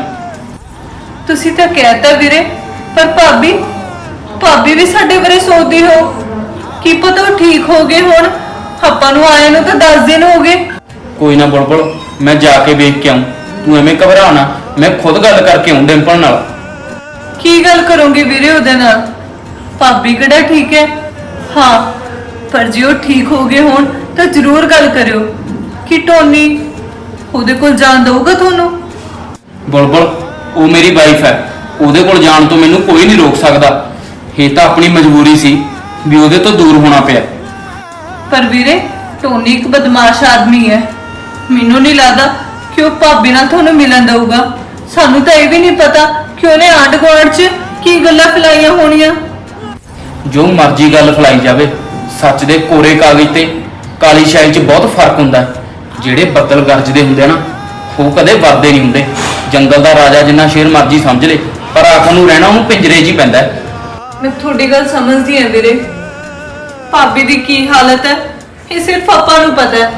ਤੁਸੀਂ ਤਾਂ ਕਹਿਤਾ ਵੀਰੇ ਪਰ ਭਾਬੀ ਭਾਬੀ ਵੀ ਸਾਡੇ ਬਾਰੇ ਸੋਚਦੀ ਹੋ। ਕੀ ਪਤਾ ਉਹ ਠੀਕ ਹੋ ਗਏ ਹੁਣ ਆਪਾਂ ਨੂੰ ਆਏ ਨੂੰ ਤਾਂ 10 ਦਿਨ ਹੋ ਗਏ। ਕੋਈ ਨਾ ਬੁਲਬੁਲ ਮੈਂ ਜਾ ਕੇ ਵੇਖ ਕੇ ਆਉਂ ਤੂੰ ਐਵੇਂ ਘਬਰਾ ਨਾ ਮੈਂ ਖੁਦ ਗੱਲ ਕਰਕੇ ਆਉਂ ਡਿੰਪਲ ਨਾਲ। ਕੀ ਗੱਲ ਕਰੋਗੇ ਵੀਰੇ ਉਹਦੇ ਨਾਲ? ਭਾਬੀ ਕਿਹੜਾ ਠੀਕ ਹੈ? ਹਾਂ ਪਰ ਜੇ ਉਹ ਠੀਕ ਹੋ ਗਏ ਹੋਣ ਤਾਂ ਜ਼ਰੂਰ ਗੱਲ ਕਰਿਓ। ਕਿ ਟੋਨੀ ਉਹਦੇ ਕੋਲ ਜਾਣ ਦਊਗਾ ਤੁਹਾਨੂੰ? ਬੁਲਬੁਲ ਉਹ ਮੇਰੀ ਵਾਈਫ ਹੈ। ਉਹਦੇ ਕੋਲ ਜਾਣ ਤੋਂ ਮੈਨੂੰ ਕੋਈ ਨਹੀਂ ਰੋਕ ਸਕਦਾ। ਇਹ ਤਾਂ ਆਪਣੀ ਮਜਬੂਰੀ ਸੀ ਵੀ ਉਹਦੇ ਤੋਂ ਦੂਰ ਹੋਣਾ ਪਿਆ। ਪਰ ਵੀਰੇ ਟੋਨੀ ਇੱਕ ਬਦਮਾਸ਼ ਆਦਮੀ ਹੈ। ਮੈਨੂੰ ਨਹੀਂ ਲੱਗਦਾ ਕਿ ਉਹ ਭਾਬੀ ਨਾਲ ਤੁਹਾਨੂੰ ਮਿਲਣ ਦਊਗਾ। ਸਾਨੂੰ ਤਾਂ ਇਹ ਵੀ ਨਹੀਂ ਪਤਾ ਕਿ ਉਹਨੇ ਆਂਢ ਗੁਆਂਢ 'ਚ ਕੀ ਗੱਲਾਂ ਫੈਲਾਈਆਂ ਹੋਣੀਆਂ। ਜੋ ਮਰਜ਼ੀ ਗੱਲ ਫਲਾਈ ਜਾਵੇ ਸੱਚ ਦੇ ਕੋਰੇ ਕਾਗਜ਼ ਤੇ ਕਾਲੀ ਸ਼ਾਹੀ 'ਚ ਬਹੁਤ ਫ਼ਰਕ ਹੁੰਦਾ ਹੈ। ਜਿਹੜੇ ਬੱਦਲ ਗਰਜਦੇ ਹੁੰਦੇ ਆ ਨਾ ਉਹ ਕਦੇ ਵਰਦੇ ਨਹੀਂ ਹੁੰਦੇ। ਜੰਗਲ ਦਾ ਰਾਜਾ ਜਿੰਨਾ ਸ਼ੇਰ ਮਰਜ਼ੀ ਸਮਝ ਲੇ ਪਰ ਆਖਰ ਨੂੰ ਰਹਿਣਾ ਉਹਨੂੰ ਪਿੰਜਰੇ 'ਚ ਹੀ ਪੈਂਦਾ ਹੈ। ਮੈਂ ਤੁਹਾਡੀ ਗੱਲ ਸਮਝਦੀ ਹਾਂ ਵੀਰੇ। ਭਾਬੀ ਦੀ ਕੀ ਹਾਲਤ ਹੈ? ਇਹ ਸਿਰਫ ਆਪਾਂ ਨੂੰ ਪਤਾ ਹੈ।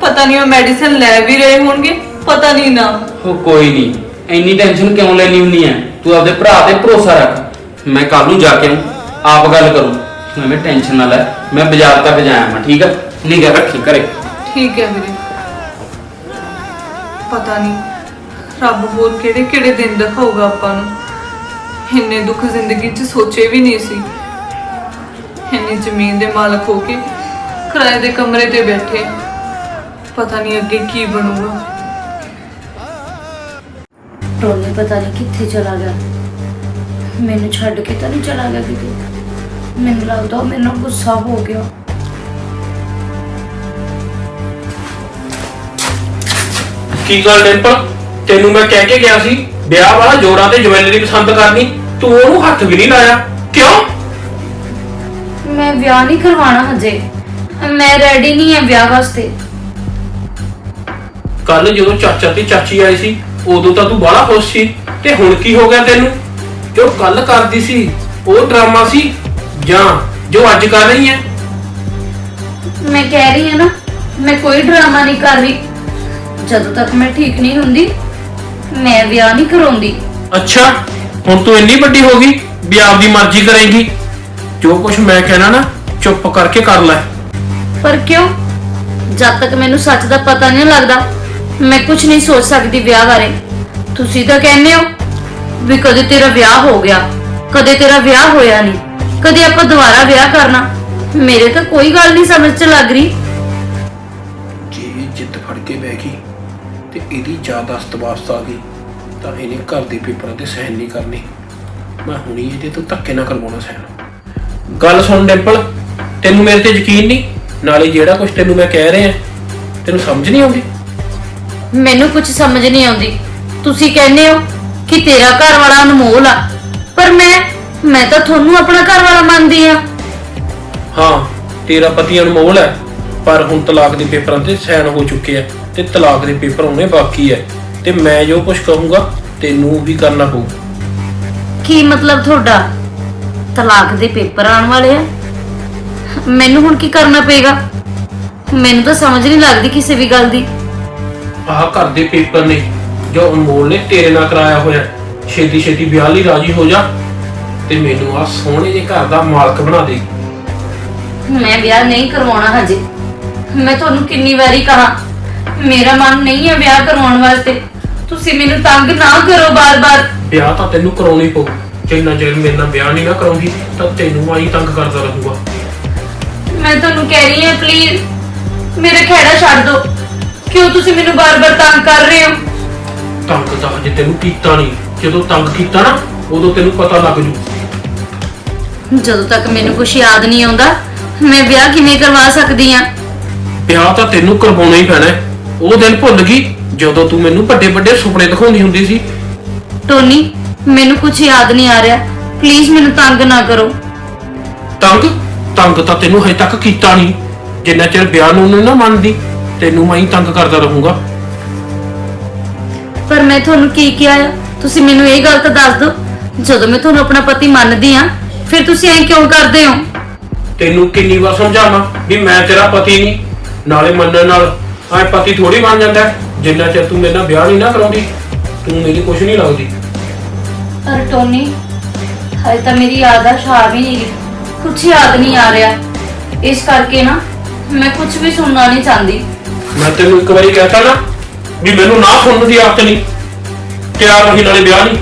ਪਤਾ ਨਹੀਂ ਉਹ ਮੈਡੀਸਨ ਲੈ ਵੀ ਰਹੇ ਹੋਣਗੇ ਪਤਾ ਨਹੀਂ ਨਾ। ਉਹ ਕੋਈ ਨਹੀਂ ਇੰਨੀ ਟੈਨਸ਼ਨ ਕਿਉਂ ਲੈਣੀ ਹੁੰਨੀ ਹੈ? ਤੂੰ ਆਪਦੇ ਭਰਾ ਤੇ ਭਰੋਸਾ ਰੱਖ। ਮੈਂ ਕੱਲ ਨੂੰ ਜਾ ਕੇ ਆਊਂ, ਆਪ ਗੱਲ ਕਰੂੰ। ਤੂੰ ਐਵੇਂ ਟੈਨਸ਼ਨ ਨਾ ਲੈ ਮੈਂ ਬਾਜ਼ਾਰ ਤੱਕ ਜਾਇਆ ਮੈਂ ਠੀਕ ਹੈ? ਨਿਗਾਹ ਰੱਖੀ ਘਰੇ। ਠੀਕ ਹੈ ਵੀਰੇ। ਪਤਾ ਨਹੀਂ। ਰੱਬ ਹੋਰ ਕਿਹੜੇ ਕਿਹੜੇ ਦਿਨ ਦਿਖਾਊਗਾ ਆਪਾਂ ਨੂੰ। ਇੰਨੇ ਦੁੱਖ ਜ਼ਿੰਦਗੀ 'ਚ ਸੋਚੇ ਵੀ ਨਹੀਂ ਸੀ। ਇੰਨੀ ਜ਼ਮੀਨ ਦੇ ਮਾਲਕ ਹੋ ਕੇ ਕਿਰਾਏ ਦੇ ਕਮਰੇ ਤੇ ਬੈਠੇ। ਪਤਾ ਨਹੀਂ ਅੱਗੇ ਕੀ ਬਣੂਗਾ। ਟੋਨੀ ਪਤਾ ਨਹੀਂ ਕਿੱਥੇ ਚਲਾ ਗਿਆ। ਮੈਨੂੰ ਛੱਡ ਕੇ ਤਾਂ ਨਹੀਂ ਚਲਾ ਗਿਆ ਕਿਤੇ। ਮੈਨੂੰ ਲੱਗਦਾ ਉਹ ਮੇਰੇ ਨਾਲ ਗੁੱਸਾ ਹੋ ਗਿਆ। ਕੀ ਗੱਲ ਡਿੰਪਲ? ਤੈਨੂੰ ਮੈਂ ਕਹਿ ਕੇ ਗਿਆ ਸੀ ਵਿਆਹ ਵਾਲਾ ਜੋੜਾਂ ਤੇ ਜਵੈਲਰੀ ਪਸੰਦ ਕਰਨੀ ਤੂੰ ਉਹਨੂੰ ਹੱਥ ਵੀ ਨਹੀਂ ਲਾਇਆ। ਕਿਉਂ? ਮੈਂ ਵਿਆਹ ਨਹੀਂ ਕਰਵਾਉਣਾ ਹਜੇ। ਮੈਂ ਰੈਡੀ ਨਹੀਂ ਹਾਂ ਵਿਆਹ ਵਾਸਤੇ। ਕੱਲ ਜਦੋਂ ਚਾਚਾ ਤੇ ਚਾਚੀ ਆਏ ਸੀ ਉਦੋਂ ਤਾਂ ਤੂੰ ਬਾਹਲਾ ਖੁਸ਼ ਸੀ ਤੇ ਹੁਣ ਕੀ ਹੋ ਗਿਆ ਤੈਨੂੰ? ਜੋ ਕੱਲ ਕਰਦੀ ਸੀ ਉਹ ਡਰਾਮਾ ਸੀ ਜਾਂ ਜੋ ਅੱਜ ਕਰ ਰਹੀ ਹੈ? ਮੈਂ ਕਹਿ ਰਹੀ ਹਾਂ ਨਾ ਮੈਂ ਕੋਈ ਡਰਾਮਾ ਨਹੀਂ ਕਰ ਰਹੀ। ਜਦੋਂ ਤੱਕ ਮੈਂ ਠੀਕ ਨਹੀਂ ਹੁੰਦੀ ਮੈਂ ਵਿਆਹ ਨਹੀਂ ਕਰਾਉਂਦੀ। ਅੱਛਾ ਹੁਣ ਤੂੰ ਇੰਨੀ ਵੱਡੀ ਹੋ ਗਈ ਵੀ ਆਪਦੀ ਮਰਜ਼ੀ ਕਰੇਗੀ। ਜੋ ਕੁਝ ਮੈਂ ਕਹਿਣਾ ਨਾ ਚੁੱਪ ਕਰਕੇ ਕਰ ਲੈ। ਪਰ ਕਿਉਂ? ਜਦ ਤੱਕ ਮੈਨੂੰ ਸੱਚ ਦਾ ਪਤਾ ਨਹੀਂ ਲੱਗਦਾ ਮੈਂ ਕੁਝ ਨਹੀਂ ਸੋਚ ਸਕਦੀ ਵਿਆਹ ਬਾਰੇ। ਤੁਸੀਂ ਤਾਂ ਕਹਿੰਦੇ ਹੋ ਵੀ ਕਦੇ ਤੇਰਾ ਵਿਆਹ ਹੋ ਗਿਆ ਕਦੇ ਤੇਰਾ ਵਿਆਹ ਹੋਇਆ ਨਹੀਂ ਕਦੇ ਆਪਾਂ ਦੁਬਾਰਾ ਵਿਆਹ ਕਰਨਾ। ਮੇਰੇ ਤਾਂ ਕੋਈ ਗੱਲ ਨਹੀਂ ਸਮਝ ਚ ਲੱਗ ਰਹੀ। ਜੇ ਜਿੱਦ ਫੜ ਕੇ ਬਹਿ ਗਈ ਇਹਦੀ ਜ਼ਿਆਦਾਸਤ ਵਾਸਤਾ ਆ ਗਈ ਤਾਂ ਇਹਨੇ ਘਰ ਦੇ ਪੇਪਰਾਂ ਤੇ ਸਾਈਨ ਨਹੀਂ ਕਰਨੇ। ਮੈਂ ਹੁਣੀ ਇਹਦੇ ਤੋਂ ਧੱਕੇ ਨਾ ਕਰਵਾਉਣਾ ਸਾਈਨ ਗੱਲ ਸੁਣ ਡਿੰਪਲ ਤੈਨੂੰ ਮੇਰੇ ਤੇ ਯਕੀਨ ਨਹੀਂ? ਨਾਲੇ ਜਿਹੜਾ ਕੁਝ ਤੈਨੂੰ ਮੈਂ ਕਹਿ ਰਿਹਾ ਤੈਨੂੰ ਸਮਝ ਨਹੀਂ ਆਉਂਦੀ? ਮੈਨੂੰ ਕੁਝ ਸਮਝ ਨਹੀਂ ਆਉਂਦੀ। ਤੁਸੀਂ ਕਹਿੰਦੇ ਹੋ ਕਿ ਤੇਰਾ ਘਰ ਵਾਲਾ ਅਨਮੋਲ ਆ ਪਰ ਮੈਂ ਮੈਂ ਤਾਂ ਤੁਹਾਨੂੰ ਆਪਣਾ ਘਰ ਵਾਲਾ ਮੰਨਦੀ ਆ। ਹਾਂ ਤੇਰਾ ਪਤੀ ਅਨਮੋਲ ਹੈ ਪਰ ਹੁਣ ਤਲਾਕ ਦੇ ਪੇਪਰਾਂ ਤੇ ਸਾਈਨ ਹੋ ਚੁੱਕੇ ਆ। ਤੇ ਤਲਾਕ ਦੇ ਪੇਪਰ ਹੋਣੇ ਬਾਕੀ ਹੈ ਤੇ ਮੈਂ ਜੋ ਕੁਝ ਕਹੂੰਗਾ ਤੈਨੂੰ ਵੀ ਕਰਨਾ ਪਊ। ਕੀ ਮਤਲਬ ਤੁਹਾਡਾ? ਤਲਾਕ ਦੇ ਪੇਪਰ ਆਉਣ ਵਾਲੇ ਆ? ਮੈਨੂੰ ਹੁਣ ਕੀ ਕਰਨਾ ਪਏਗਾ? ਮੈਨੂੰ ਤਾਂ ਸਮਝ ਨਹੀਂ ਲੱਗਦੀ ਕਿਸੇ ਵੀ ਗੱਲ ਦੀ। ਆਹ ਘਰ ਦੇ ਪੇਪਰ ਨੇ ਜੋ ਅਨਮੋਲ ਨੇ ਤੇਰੇ ਨਾਲ ਕਰਾਇਆ ਹੋਇਆ। ਛੇਤੀ ਛੇਤੀ ਵਿਆਹ ਲਈ ਰਾਜੀ ਹੋ ਜਾ ਤੇ ਮੈਨੂੰ ਆ ਸੋਹਣੇ ਜਿਹੇ ਘਰ ਦਾ ਮਾਲਕ ਬਣਾ ਦੇ। ਮੈਂ ਵਿਆਹ ਨਹੀਂ ਕਰਵਾਉਣਾ ਹਜੇ। ਮੈਂ ਤੁਹਾਨੂੰ ਕਿੰਨੀ ਵਾਰੀ ਕਹਾ ਮੇਰਾ ਮਨ ਨਹੀਂ ਹੈ ਵਿਆਹ ਕਰਵਾਉਣ ਵਾਸਤੇ। ਤੁਸੀਂ ਮੈਨੂੰ ਤੰਗ ਨਾ ਕਰੋ ਬਾਰ-ਬਾਰ। ਵਿਆਹ ਤਾਂ ਤੈਨੂੰ ਕਰਾਉਣੀ ਪਊ। ਜਿੰਨਾ ਚਿਰ ਮੇਰੇ ਨਾਲ ਵਿਆਹ ਨਹੀਂ ਨਾ ਕਰਾਉਂਦੀ ਤਾਂ ਤੈਨੂੰ ਹੀ ਤੰਗ ਕਰਦਾ ਰਹੂੰਗਾ। ਮੈਂ ਤੁਹਾਨੂੰ ਕਹਿ ਰਹੀ ਹਾਂ ਪਲੀਜ਼ ਮੇਰਾ ਖਹਿੜਾ ਛੱਡ ਦਿਓ। ਕਿਉਂ ਤੁਸੀਂ ਮੈਨੂੰ ਬਾਰ-ਬਾਰ ਤੰਗ ਕਰ ਰਹੇ ਹੋ? ਤੰਗ ਤਾਂ ਹਜੇ ਤੈਨੂੰ ਕੀਤਾ ਨਹੀਂ। ਜਦੋਂ ਤੰਗ ਕੀਤਾ ਨਾ ਉਦੋਂ ਤੈਨੂੰ ਪਤਾ ਲੱਗ ਜੂ। ਜਦੋਂ ਤੱਕ ਮੈਨੂੰ ਕੁਝ ਯਾਦ ਨਹੀਂ ਆਉਂਦਾ ਮੈਂ ਵਿਆਹ ਕਿਵੇਂ ਕਰਵਾ ਸਕਦੀ ਆ ਵਿਆਹ ਤਾਂ ਤੈਨੂੰ ਕਰਵਾਉਣਾ ਹੀ ਪੈਣਾ ਹੈ। ਉਹ ਦਿਨ ਭੁੱਲ ਗਈ ਜਦੋਂ ਤੂੰ ਮੈਨੂੰ ਵੱਡੇ ਵੱਡੇ ਸੁਪਨੇ ਦਿਖਾਉਂਦੀ ਹੁੰਦੀ ਸੀ। ਟੋਨੀ ਮੈਨੂੰ ਕੁਝ ਯਾਦ ਨਹੀਂ ਆ ਰਿਹਾ। ਪਲੀਜ਼ ਮੈਨੂੰ ਤੰਗ ਨਾ ਕਰੋ। ਤੰਗ? ਤੰਗ ਤਾਂ ਤੈਨੂੰ ਹਜੇ ਤੱਕ ਕੀਤਾ ਨਹੀਂ। ਜਿੰਨਾ ਚਿਰ ਵਿਆਹ ਨੂੰ ਨਾ ਮੰਨਦੀ ਤੈਨੂੰ ਮੈਂ ਹੀ ਤੰਗ ਕਰਦਾ ਰਹੂੰਗਾ। ਪਰ ਮੈਂ ਤੁਹਾਨੂੰ ਕੀ ਕਿਹਾ ਆ? ਤੁਸੀਂ ਮੈਨੂੰ ਇਹ ਗੱਲ ਤਾਂ ਦੱਸ ਦਿਓ। ਜਦੋਂ ਮੈਂ ਤੁਹਾਨੂੰ ਆਪਣਾ ਪਤੀ ਮੰਨਦੀ ਆ ਫਿਰ ਤੁਸੀਂ ਐਂ ਕਿਉਂ ਕਰਦੇ ਹੋ? ਤੈਨੂੰ ਕਿੰਨੀ ਵਾਰ ਸਮਝਾਵਾਂ ਵੀ ਮੈਂ ਤੇਰਾ ਪਤੀ ਨਹੀਂ। ਨਾਲੇ ਮੰਨਣ ਨਾਲ ਐ ਪਤੀ ਥੋੜੀ ਬਣ ਜਾਂਦਾ ਹੈ। ਜਿੰਨਾ ਚਿਰ ਤੂੰ ਮੇਰੇ ਨਾਲ ਵਿਆਹ ਨਹੀਂ ਨਾ ਕਰਾਉਂਦੀ ਤੂੰ ਮੇਰੀ ਕੁਛ ਨਹੀਂ ਲੱਗਦੀ ਪਰ ਟੋਨੀ ਹਜੇ ਤਾਂ ਮੇਰੀ ਯਾਦਾਸ਼ਤ ਆ ਵੀ ਨਹੀਂ ਕੁਝ ਯਾਦ ਨਹੀਂ ਆ ਰਿਹਾ। ਇਸ ਕਰਕੇ ਨਾ ਮੈਂ ਕੁਝ ਵੀ ਸੁਣਨਾ ਨਹੀਂ ਚਾਹੁੰਦੀ। ਮੈਂ ਤੈਨੂੰ ਇੱਕ ਵਾਰੀ ਕਹਿਤਾ ਨਾ ਵੀ ਮੈਨੂੰ ਨਾ ਸੁਣਨ ਦੀ ਆਦਤ ਨਹੀਂ। ਤਿਆਰ ਰਹੀ ਨਾਲੇ ਵਿਆਹ ਨਹੀਂ।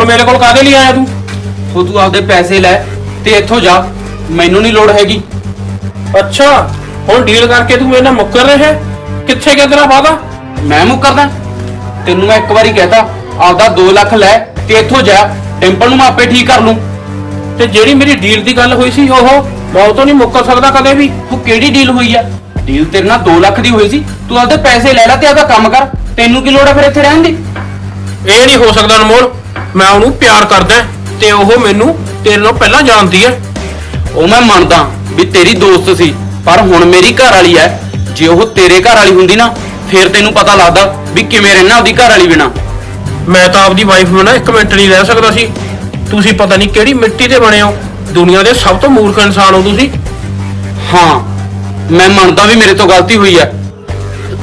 ਹੁਣ ਮੇਰੇ ਕੋਲ ਕਾਹਦੇ ਲਈ ਆਇਆ ਤੂੰ? ਸੋ ਤੂੰ ਆਪਦੇ ਪੈਸੇ ਲੈ ਤੇ ਇੱਥੋਂ ਜਾ। ਮੈਨੂੰ ਨਹੀਂ ਲੋੜ ਹੈਗੀ। ਅੱਛਾ ਹੁਣ ਡੀਲ ਕਰਕੇ ਤੂੰ ਨਾਲ ਮੁੱਕਰ ਰਿਹਾ? ਕਿੱਥੇ ਗਿਆ ਤੇਰਾ ਵਾਦਾ ਮੈਂ ਮੁੱਕਰਦਾ। ਤੈਨੂੰ ਮੈਂ ਇੱਕ ਵਾਰੀ ਕਹਿਤਾ ਆਪਦਾ 2 ਲੱਖ ਲੈ ਤੇ ਇੱਥੋਂ ਜਾ। ਟੈਂਪਲ ਨੂੰ ਮੈਂ ਆਪੇ ਠੀਕ ਕਰ ਲੂੰ। ਤੇ ਜਿਹੜੀ ਮੇਰੀ ਡੀਲ ਦੀ ਗੱਲ ਹੋਈ ਸੀ ਉਹ ਮੈਂ ਉਹ ਤੋਂ ਨਹੀਂ ਮੁੱਕਰ ਸਕਦਾ ਕਦੇ ਵੀ। ਉਹ ਕਿਹੜੀ ਡੀਲ ਹੋਈ ਆ? ਡੀਲ ਤੇਰੇ ਨਾਲ 2 ਲੱਖ ਦੀ ਹੋਈ ਸੀ। ਤੂੰ ਆਪਦੇ ਪੈਸੇ ਲੈ ਲੈ ਤੇ ਆਪਦਾ ਕੰਮ ਕਰ। ਤੈਨੂੰ ਕੀ ਲੋੜ ਆ ਫਿਰ ਇੱਥੇ ਰਹਿਣ ਦੀ? ਇਹ ਨਹੀਂ ਹੋ ਸਕਦਾ ਅਨਮੋਲ। ਮੈਂ ਉਹਨੂੰ ਪਿਆਰ ਕਰਦਾ ਤੇ ਉਹ ਮੈਨੂੰ ਤੇਰੇ ਨਾਲ ਪਹਿਲਾਂ ਜਾਣਦੀ ਹੈ। ਉਹ ਮੈਂ ਮੰਨਦਾ ਵੀ ਤੇਰੀ ਦੋਸਤ ਸੀ ਪਰ ਹੁਣ ਮੇਰੀ ਘਰ ਵਾਲੀ ਐ ਜੇ ਉਹ ਤੇਰੇ ਘਰ ਵਾਲੀ ਹੁੰਦੀ ਨਾ ਫਿਰ ਤੈਨੂੰ ਪਤਾ ਲੱਗਦਾ ਵੀ ਕਿਵੇਂ ਰਹਿਣਾ ਉਹਦੀ ਘਰ ਵਾਲੀ ਬਿਨਾ। ਮੈਂ ਤਾਂ ਆਪਦੀ ਵਾਈਫ ਬਿਨਾਂ ਇੱਕ ਮਿੰਟ ਨਹੀਂ ਰਹਿ ਸਕਦਾ ਸੀ। ਤੁਸੀਂ ਪਤਾ ਨਹੀਂ ਕਿਹੜੀ ਮਿੱਟੀ ਦੇ ਬਣੇ ਹੋ। ਦੁਨੀਆ ਦੇ ਸਭ ਤੋਂ ਮੂਰਖ ਇਨਸਾਨ ਹੋ ਤੁਸੀਂ। ਹਾਂ ਮੈਂ ਮੰਨਦਾ ਵੀ ਮੇਰੇ ਤੋਂ ਗਲਤੀ ਹੋਈ ਐ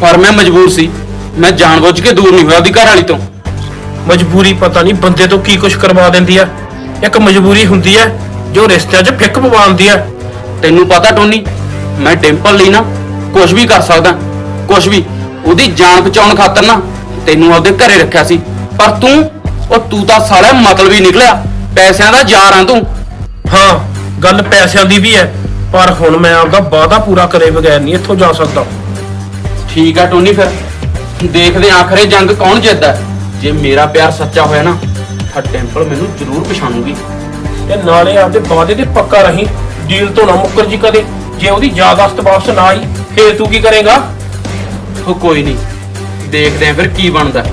ਪਰ ਮੈਂ ਮਜਬੂਰ ਸੀ। ਮੈਂ ਜਾਣਬੁੱਝ ਕੇ ਦੂਰ ਨਹੀਂ ਹੋਇਆ ਉਹਦੀ ਘਰ ਵਾਲੀ ਤੋਂ। ਮਜਬੂਰੀ ਪਤਾ ਨਹੀਂ ਬੰਦੇ ਤੋਂ ਕੀ ਕੁਝ ਕਰਵਾ ਦਿੰਦੀ ਹੈ ਇੱਕ ਮਜਬੂਰੀ ਹੁੰਦੀ ਹੈ ਜੋ ਰਿਸ਼ਤਿਆਂ 'ਚ ਫਿੱਕ ਪਵਾਉਂਦੀ ਹੈ ਤੈਨੂੰ ਪਤਾ ਟੋਨੀ ਮੈਂ ਡਿੰਪਲ ਲਈ ਨਾ ਕੁਝ ਵੀ ਕਰ ਸਕਦਾ ਕੁਝ ਵੀ। ਉਹਦੀ ਜਾਨ ਬਚਾਉਣ ਖਾਤਰ ਨਾ ਤੈਨੂੰ ਆਪਦੇ ਘਰੇ ਰੱਖਿਆ ਸੀ। ਪਰ ਤੂੰ ਉਹ ਤੂੰ ਤਾਂ ਸਾਲਾ ਮਤਲਬੀ ਨਿਕਲਿਆ ਪੈਸਿਆਂ ਦਾ ਯਾਰ ਆਂ ਤੂੰ। ਹਾਂ ਗੱਲ ਪੈਸਿਆਂ ਦੀ ਵੀ ਹੈ ਪਰ ਹੁਣ ਮੈਂ ਆਪਦਾ ਵਾਅਦਾ ਪੂਰਾ ਕਰੇ ਬਗੈਰ ਨਹੀਂ ਇੱਥੋਂ ਜਾ ਸਕਦਾ। ਠੀਕ ਆ ਟੋਨੀ ਫਿਰ। ਦੇਖਦੇ ਆਂ ਆਖਰੇ ਜੰਗ ਕੌਣ ਜਿੱਤਦਾ। ਹੈ। ਜੇ ਮੇਰਾ ਪਿਆਰ ਸੱਚਾ ਹੋਇਆ ਨਾ, ਤਾਂ ਟੈਂਪਲ ਮੈਨੂੰ ਜ਼ਰੂਰ ਪਛਾਣੂਗੀ। ਤੇ ਨਾਲੇ ਆਪਦੇ ਵਾਅਦੇ ਤੇ ਪੱਕਾ ਰਹੀਂ ਡੀਲ ਤੋਂ ਨਾ ਮੁੱਕਰ ਜੀ ਕਦੇ। ਜੇ ਉਹਦੀ ਯਾਦਾਸ਼ਤ ਵਾਪਸ ਨਾ ਆਈ, ਫੇਰ ਤੂੰ ਕੀ ਕਰੇਗਾ? ਉਹ ਕੋਈ ਨਹੀਂ, ਦੇਖਦੇ ਆਂ ਫਿਰ ਕੀ ਬਣਦਾ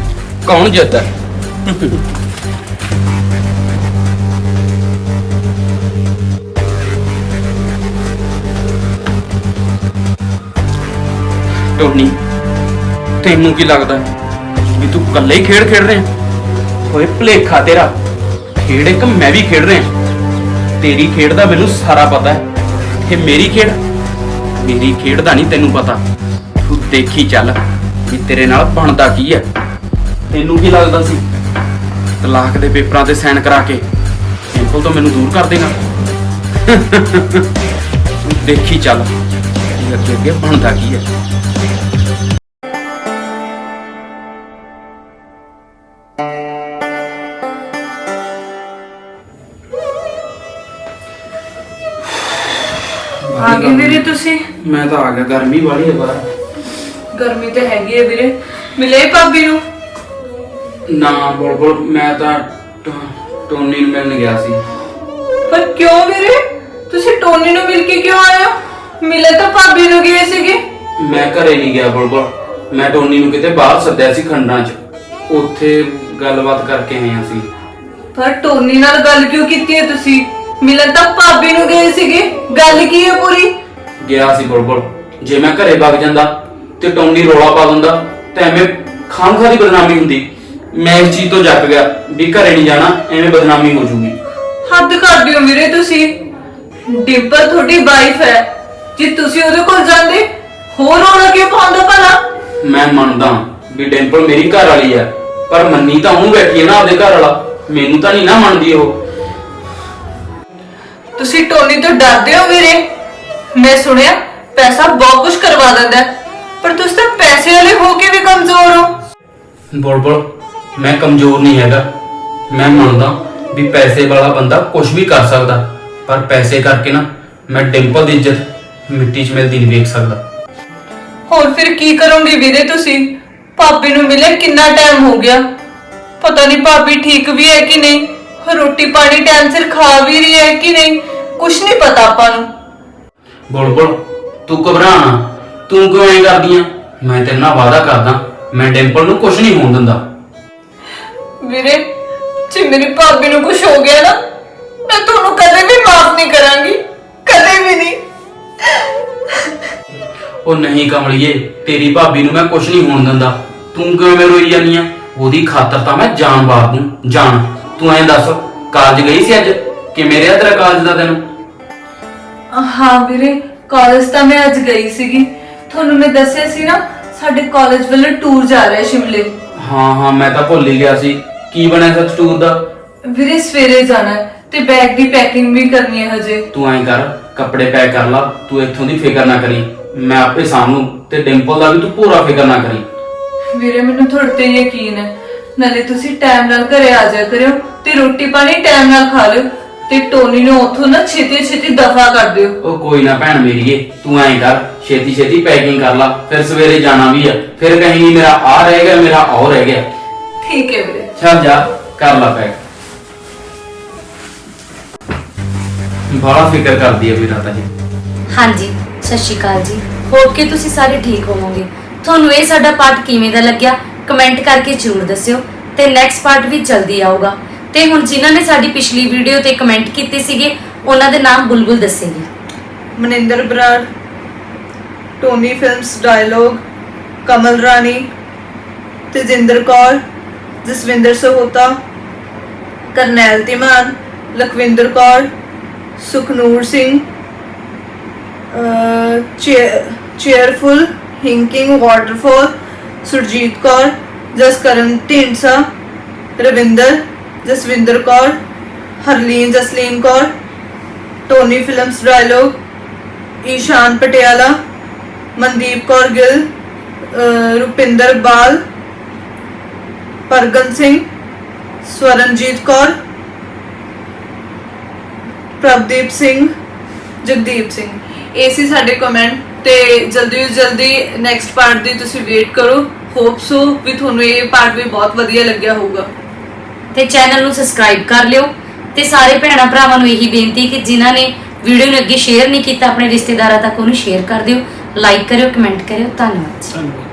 ਕੌਣ ਜਿੱਤਦਾ ਹੈ। ਟੋਨੀ ਤੈਨੂੰ ਕੀ ਲੱਗਦਾ ਹੈ? ਵੀ ਤੂੰ ਇਕੱਲੇ ਹੀ ਖੇਡ ਖੇਡ ਰਿਹਾ ਓਏ ਭਲੇਖਾ ਤੇਰਾ। ਖੇਡ ਇੱਕ ਮੈਂ ਵੀ ਖੇਡ ਰਿਹਾ ਤੇਰੀ ਖੇਡ ਦਾ ਮੈਨੂੰ ਸਾਰਾ ਪਤਾ ਹੈ। ਤੇ ਮੇਰੀ ਖੇਡ ਮੇਰੀ ਖੇਡ ਦਾ ਨਹੀਂ ਤੈਨੂੰ ਪਤਾ। ਤੂੰ ਦੇਖੀ ਚੱਲ ਵੀ ਤੇਰੇ ਨਾਲ ਬਣਦਾ ਕੀ ਹੈ। ਤੈਨੂੰ ਕੀ ਲੱਗਦਾ ਸੀ? ਤਲਾਕ ਦੇ ਪੇਪਰਾਂ ਤੇ ਸਾਈਨ ਕਰਾ ਕੇ ਸਿੰਪਲ ਤੋਂ ਮੈਨੂੰ ਦੂਰ ਕਰ ਦੇਗਾ ਤੂੰ ਦੇਖੀ ਚੱਲ ਅੱਗੇ ਅੱਗੇ ਬਣਦਾ ਕੀ ਹੈ। ਮੈਂ ਤਾਂ ਆ ਗਿਆ ਗਰਮੀ ਵਾਲੀ ਹੈ ਬਾਹਰ। ਗਰਮੀ ਤੇ ਹੈਗੀ ਹੈ ਵੀਰੇ। ਮਿਲੇ ਭਾਬੀ ਨੂੰ? ਨਾ ਬੁਲਬੁਲ ਮੈਂ ਤਾਂ ਟੋ- ਟੋਨੀ ਨੂੰ ਮਿਲਣ ਗਿਆ ਸੀ। ਪਰ ਕਿਉਂ ਵੀਰੇ? ਤੁਸੀਂ ਟੋਨੀ ਨੂੰ ਮਿਲ ਕੇ ਕਿਉਂ ਆਏ ਹੋ? ਮਿਲੇ ਤਾਂ ਭਾਬੀ ਨੂੰ ਗਏ ਸੀਗੇ। ਮੈਂ ਘਰੇ ਨਹੀਂ ਗਿਆ ਬੁਲਬੁਲ। ਮੈਂ ਟੋਨੀ ਨੂੰ ਕਿਤੇ ਬਾਹਰ ਸੱਦਿਆ ਸੀ ਖੰਡਾਂ 'ਚ। ਉੱਥੇ ਗੱਲਬਾਤ ਕਰਕੇ ਆਏ ਅਸੀਂ। ਪਰ ਟੋਨੀ ਨਾਲ ਗੱਲ ਕਿਉਂ ਕੀਤੀ ਹੈ ਤੁਸੀਂ? ਮਿਲਣ ਤਾਂ ਭਾਬੀ ਨੂੰ ਗਏ ਸੀਗੇ। ਗੱਲ ਕੀ ਹੈ ਪੂਰੀ? ਗਿਆ ਸੀ ਬੁਲਬੁਲ। ਜੇ ਮੈਂ ਘਰੇ ਵਗ ਜਾਂਦਾ ਤੇ ਟੋਨੀ ਰੋਲਾ ਪਾ ਦਿੰਦਾ ਤੇ ਐਵੇਂ ਖਾਮਖਾ ਦੀ ਬਦਨਾਮੀ ਹੁੰਦੀ। ਮੈਂ ਇਸ ਚੀਜ਼ ਤੋਂ ਜੱਕ ਗਿਆ ਵੀ ਘਰੇ ਨਹੀਂ ਜਾਣਾ ਐਵੇਂ ਬਦਨਾਮੀ ਹੋ ਜੂਗੀ। ਹੱਦ ਕਰ ਦਿਓ ਵੀਰੇ ਤੁਸੀਂ। ਡਿੰਪਲ ਤੁਹਾਡੀ ਵਾਈਫ ਹੈ। ਜੇ ਤੁਸੀਂ ਉਹਦੇ ਕੋਲ ਜਾਂਦੇ ਹੋਰ ਰੌਲਾ ਕਿਉਂ ਪਾਉਂਦਾ ਭਲਾ? ਮੈਂ ਮੰਨਦਾ ਵੀ ਡਿੰਪਲ ਮੇਰੀ ਘਰ ਵਾਲੀ ਹੈ ਪਰ ਮੰਨੀ ਤਾਂ ਉਹਨੂੰ ਬੈਠੀ ਹੈ ਨਾ ਆਪਦੇ ਘਰ ਵਾਲਾ। ਮੈਨੂੰ ਤਾਂ ਨਹੀਂ ਨਾ ਮੰਨਦੀ ਉਹ। ਤੁਸੀਂ ਟੋਨੀ ਤੋਂ ਡਰਦੇ ਹੋ ਵੀਰੇ? ਮੈਂ ਸੁਣਿਆ ਪੈਸਾ ਬਹੁਤ ਕੁਝ ਕਰਵਾ ਦਿੰਦਾ ਹੈ, ਪਰ ਤੁਸੀਂ ਤਾਂ ਪੈਸੇ ਵਾਲੇ ਹੋ ਕੇ ਵੀ ਕਮਜ਼ੋਰ ਹੋ। ਬੁਲਬੁਲ ਮੈਂ ਕਮਜ਼ੋਰ ਨਹੀਂ ਹੈਗਾ। ਮੈਂ ਮੰਨਦਾ ਵੀ ਪੈਸੇ ਵਾਲਾ ਬੰਦਾ ਕੁਝ ਵੀ ਕਰ ਸਕਦਾ ਪਰ ਪੈਸੇ ਕਰਕੇ ਨਾ ਮੈਂ ਡਿੰਪਲ ਦੀ ਇੱਜ਼ਤ ਮਿੱਟੀ 'ਚ ਮਿਲਦੀ ਨਹੀਂ ਵੇਖ ਸਕਦਾ। ਹੋਰ ਫਿਰ ਕੀ ਕਰੋਗੇ ਵੀਰੇ ਤੁਸੀਂ? ਭਾਬੀ ਨੂੰ ਮਿਲੇ ਕਿੰਨਾ ਟਾਈਮ ਹੋ ਗਿਆ? ਪਤਾ ਨਹੀਂ ਭਾਬੀ ਠੀਕ ਵੀ ਹੈ ਕਿ ਨਹੀਂ। ਰੋਟੀ ਪਾਣੀ ਟਾਈਮ ਸਿਰ ਖਾ ਵੀ ਰਹੀ ਹੈ ਕਿ ਨਹੀਂ? ਕੁਝ ਨਹੀਂ ਪਤਾ ਆਪਾਂ ਨੂੰ। ਬੁਲਬੁਲ ਤੂੰ ਘਬਰਾ ਨਾ। ਤੂੰ ਕਿਉਂ ਐਂ ਕਰਦੀ ਆ? ਮੈਂ ਤੇਰੇ ਨਾਲ ਵਾਅਦਾ ਕਰਦਾ ਮੈਂ ਡਿੰਪਲ ਨੂੰ ਕੁਝ ਨਹੀਂ ਹੋਣ ਦਿੰਦਾ। ਵੀਰੇ ਜੇ ਮੇਰੀ ਭਾਬੀ ਨੂੰ ਕੁਝ ਹੋ ਗਿਆ ਨਾ ਮੈਂ ਤੁਹਾਨੂੰ ਕਦੇ ਵੀ ਮਾਫ ਨਹੀਂ ਕਰਾਂਗੀ। ਕਦੇ ਵੀ ਨਹੀਂ। ਉਹ ਨਹੀਂ ਕਮਲੀਏ ਤੇਰੀ ਭਾਬੀ ਨੂੰ ਮੈਂ ਕੁਝ ਨਹੀਂ ਹੋਣ ਦਿੰਦਾ। ਤੂੰ ਕਿਉਂ ਐਵੇਂ ਰੋਈ ਜਾਂਦੀ ਆ? ਉਹਦੀ ਖਾਤਰ ਤਾਂ ਮੈਂ ਜਾਨ ਵਾਰ ਦੂੰ ਜਾਨ। ਤੂੰ ਐਂ ਦੱਸ ਕਾਲਜ ਗਈ ਸੀ ਅੱਜ? ਕਿਵੇਂ ਰਿਹਾ ਤੇਰਾ ਕਾਲਜ ਦਾ ਤੈਨੂੰ? ਹਾਂ ਵੀਰੇ ਕਾਲਜ ਤਾਂ ਮੈਂ ਅੱਜ ਗਈ ਸੀਗੀ। ਤੁਹਾਨੂੰ ਮੈਂ ਦੱਸਿਆ ਸੀ ਨਾ ਸਾਡੇ ਕਾਲਜ ਵੱਲੋਂ ਟੂਰ ਜਾ ਰਿਹਾ ਸ਼ਿਮਲੇ। ਹਾਂ ਹਾਂ ਮੈਂ ਤਾਂ ਭੁੱਲ ਹੀ ਗਿਆ ਸੀ। ਕੀ ਬਣਿਆ ਸੱਚ ਟੂਰ ਦਾ? ਵੀਰੇ ਸਵੇਰੇ ਜਾਣਾ ਹੈ ਤੇ ਬੈਗ ਦੀ ਪੈਕਿੰਗ ਵੀ ਕਰਨੀ ਹੈ ਹਜੇ। ਤੂੰ ਐਂ ਕਰ ਕੱਪੜੇ ਪੈਕ ਕਰ ਲਾ ਤੂੰ ਇੱਥੋਂ ਦੀ ਫਿਕਰ ਨਾ ਕਰੀ। ਮੈਂ ਆਪੇ ਸਾਹਮਣੂ ਤੇ ਡਿੰਪਲ ਦਾ ਵੀ ਤੂੰ ਪੂਰਾ ਫਿਕਰ ਨਾ ਕਰੀ। ਵੀਰੇ ਮੈਨੂੰ ਤੁਹਾਡੇ ਤੇ ਯਕੀਨ ਹੈ। ਨਾਲੇ ਤੁਸੀਂ ਟਾਈਮ ਨਾਲ ਘਰੇ ਆ ਜਾ ਕਰਿਓ ਤੇ ਰੋਟੀ ਪਾਣੀ ਟਾਈਮ ਨਾਲ ਖਾ ਲਿਓ। ਤੇ ਟੋਨੀ ਨੂੰ ਉੱਥੋਂ ਨਾ ਛੇਤੀ ਛੇਤੀ ਦਫਾ ਕਰ ਦਿਓ। ਉਹ ਕੋਈ ਨਾ ਭੈਣ ਮੇਰੀਏ ਤੂੰ ਐਂ ਕਰ ਛੇਤੀ ਛੇਤੀ ਪੈਕਿੰਗ ਕਰ ਲਾ ਫਿਰ ਸਵੇਰੇ ਜਾਣਾ ਵੀ ਆ। ਫਿਰ ਕਹੀਂ ਮੇਰਾ ਆ ਰਹਿ ਗਿਆ ਮੇਰਾ ਉਹ ਰਹਿ ਗਿਆ। ਠੀਕ ਹੈ ਵੀਰੇ। ਚੱਲ ਜਾ ਕਰ ਲਾ ਪੈਕ। ਬੜਾ ਫਿਕਰ ਕਰਦੀ ਹੈ ਵੀਰਾ ਤਾਂ ਜੀ ਹਾਂਜੀ ਸਤਿ ਸ਼੍ਰੀ ਅਕਾਲ ਜੀ। ਹੋਪ ਕਿ ਤੁਸੀਂ ਸਾਰੇ ਠੀਕ ਹੋਵੋਗੇ? ਤੁਹਾਨੂੰ ਇਹ ਸਾਡਾ ਪਾਠ ਕਿਵੇਂ ਦਾ ਲੱਗਿਆ? ਕਮੈਂਟ ਕਰਕੇ ਜ਼ਰੂਰ ਦੱਸਿਓ ਤੇ ਨੈਕਸਟ ਪਾਰਟ ਵੀ ਜਲਦੀ ਆਊਗਾ। ਤੇ ਹੁਣ ਜਿਨ੍ਹਾਂ ਨੇ ਸਾਡੀ ਪਿਛਲੀ ਵੀਡੀਓ ਤੇ ਕਮੈਂਟ ਕੀਤੇ ਸੀਗੇ, ਉਹਨਾਂ ਦੇ ਨਾਮ Bulbul ਦੱਸੇਗੀ। Maninder Brar Tony films dialogue Kamal Rani Tejinder Kaur Jaswinder Sahota Karnail Dhiman Lakhwinder Kaur Sukhnoor Singh cheerful hiking waterfall Surjit Kaur Jaskaran Dhindsa Ravinder Jaswinder Kaur, Harleen Jasleen Kaur Tony films dialogue Ishaan Patiala, Mandeep Kaur Gill Rupinder Bal, Pargan Singh, Swarnjeet Kaur, Prabhdeep Singh, Jagdeep Singh. ਇਹ ਸੀ ਸਾਡੇ ਕਮੈਂਟ ਤੇ ਜਲਦੀ ਤੋਂ ਜਲਦੀ ਨੈਕਸਟ ਪਾਰਟ ਦੀ ਤੁਸੀਂ ਵੇਟ ਕਰੋ। ਹੋਪ ਸੋ ਵੀ ਤੁਹਾਨੂੰ ਇਹ ਪਾਰਟ ਵੀ ਬਹੁਤ ਵਧੀਆ ਲੱਗਿਆ ਹੋਊਗਾ। ਤੇ ਚੈਨਲ ਨੂੰ ਸਬਸਕ੍ਰਾਈਬ ਕਰ ਲਿਓ ਤੇ ਸਾਰੇ ਭੈਣਾਂ ਭਰਾਵਾਂ ਨੂੰ ਇਹੀ ਬੇਨਤੀ ਕਿ ਜਿਨ੍ਹਾਂ ਨੇ ਵੀਡੀਓ ਨੂੰ ਅੱਗੇ ਸ਼ੇਅਰ ਨਹੀਂ ਕੀਤਾ, ਆਪਣੇ ਰਿਸ਼ਤੇਦਾਰਾਂ ਤੱਕ ਉਹਨੂੰ ਸ਼ੇਅਰ ਕਰ ਦਿਓ ਲਾਈਕ ਕਰਿਓ ਕਮੈਂਟ ਕਰਿਓ ਧੰਨਵਾਦ।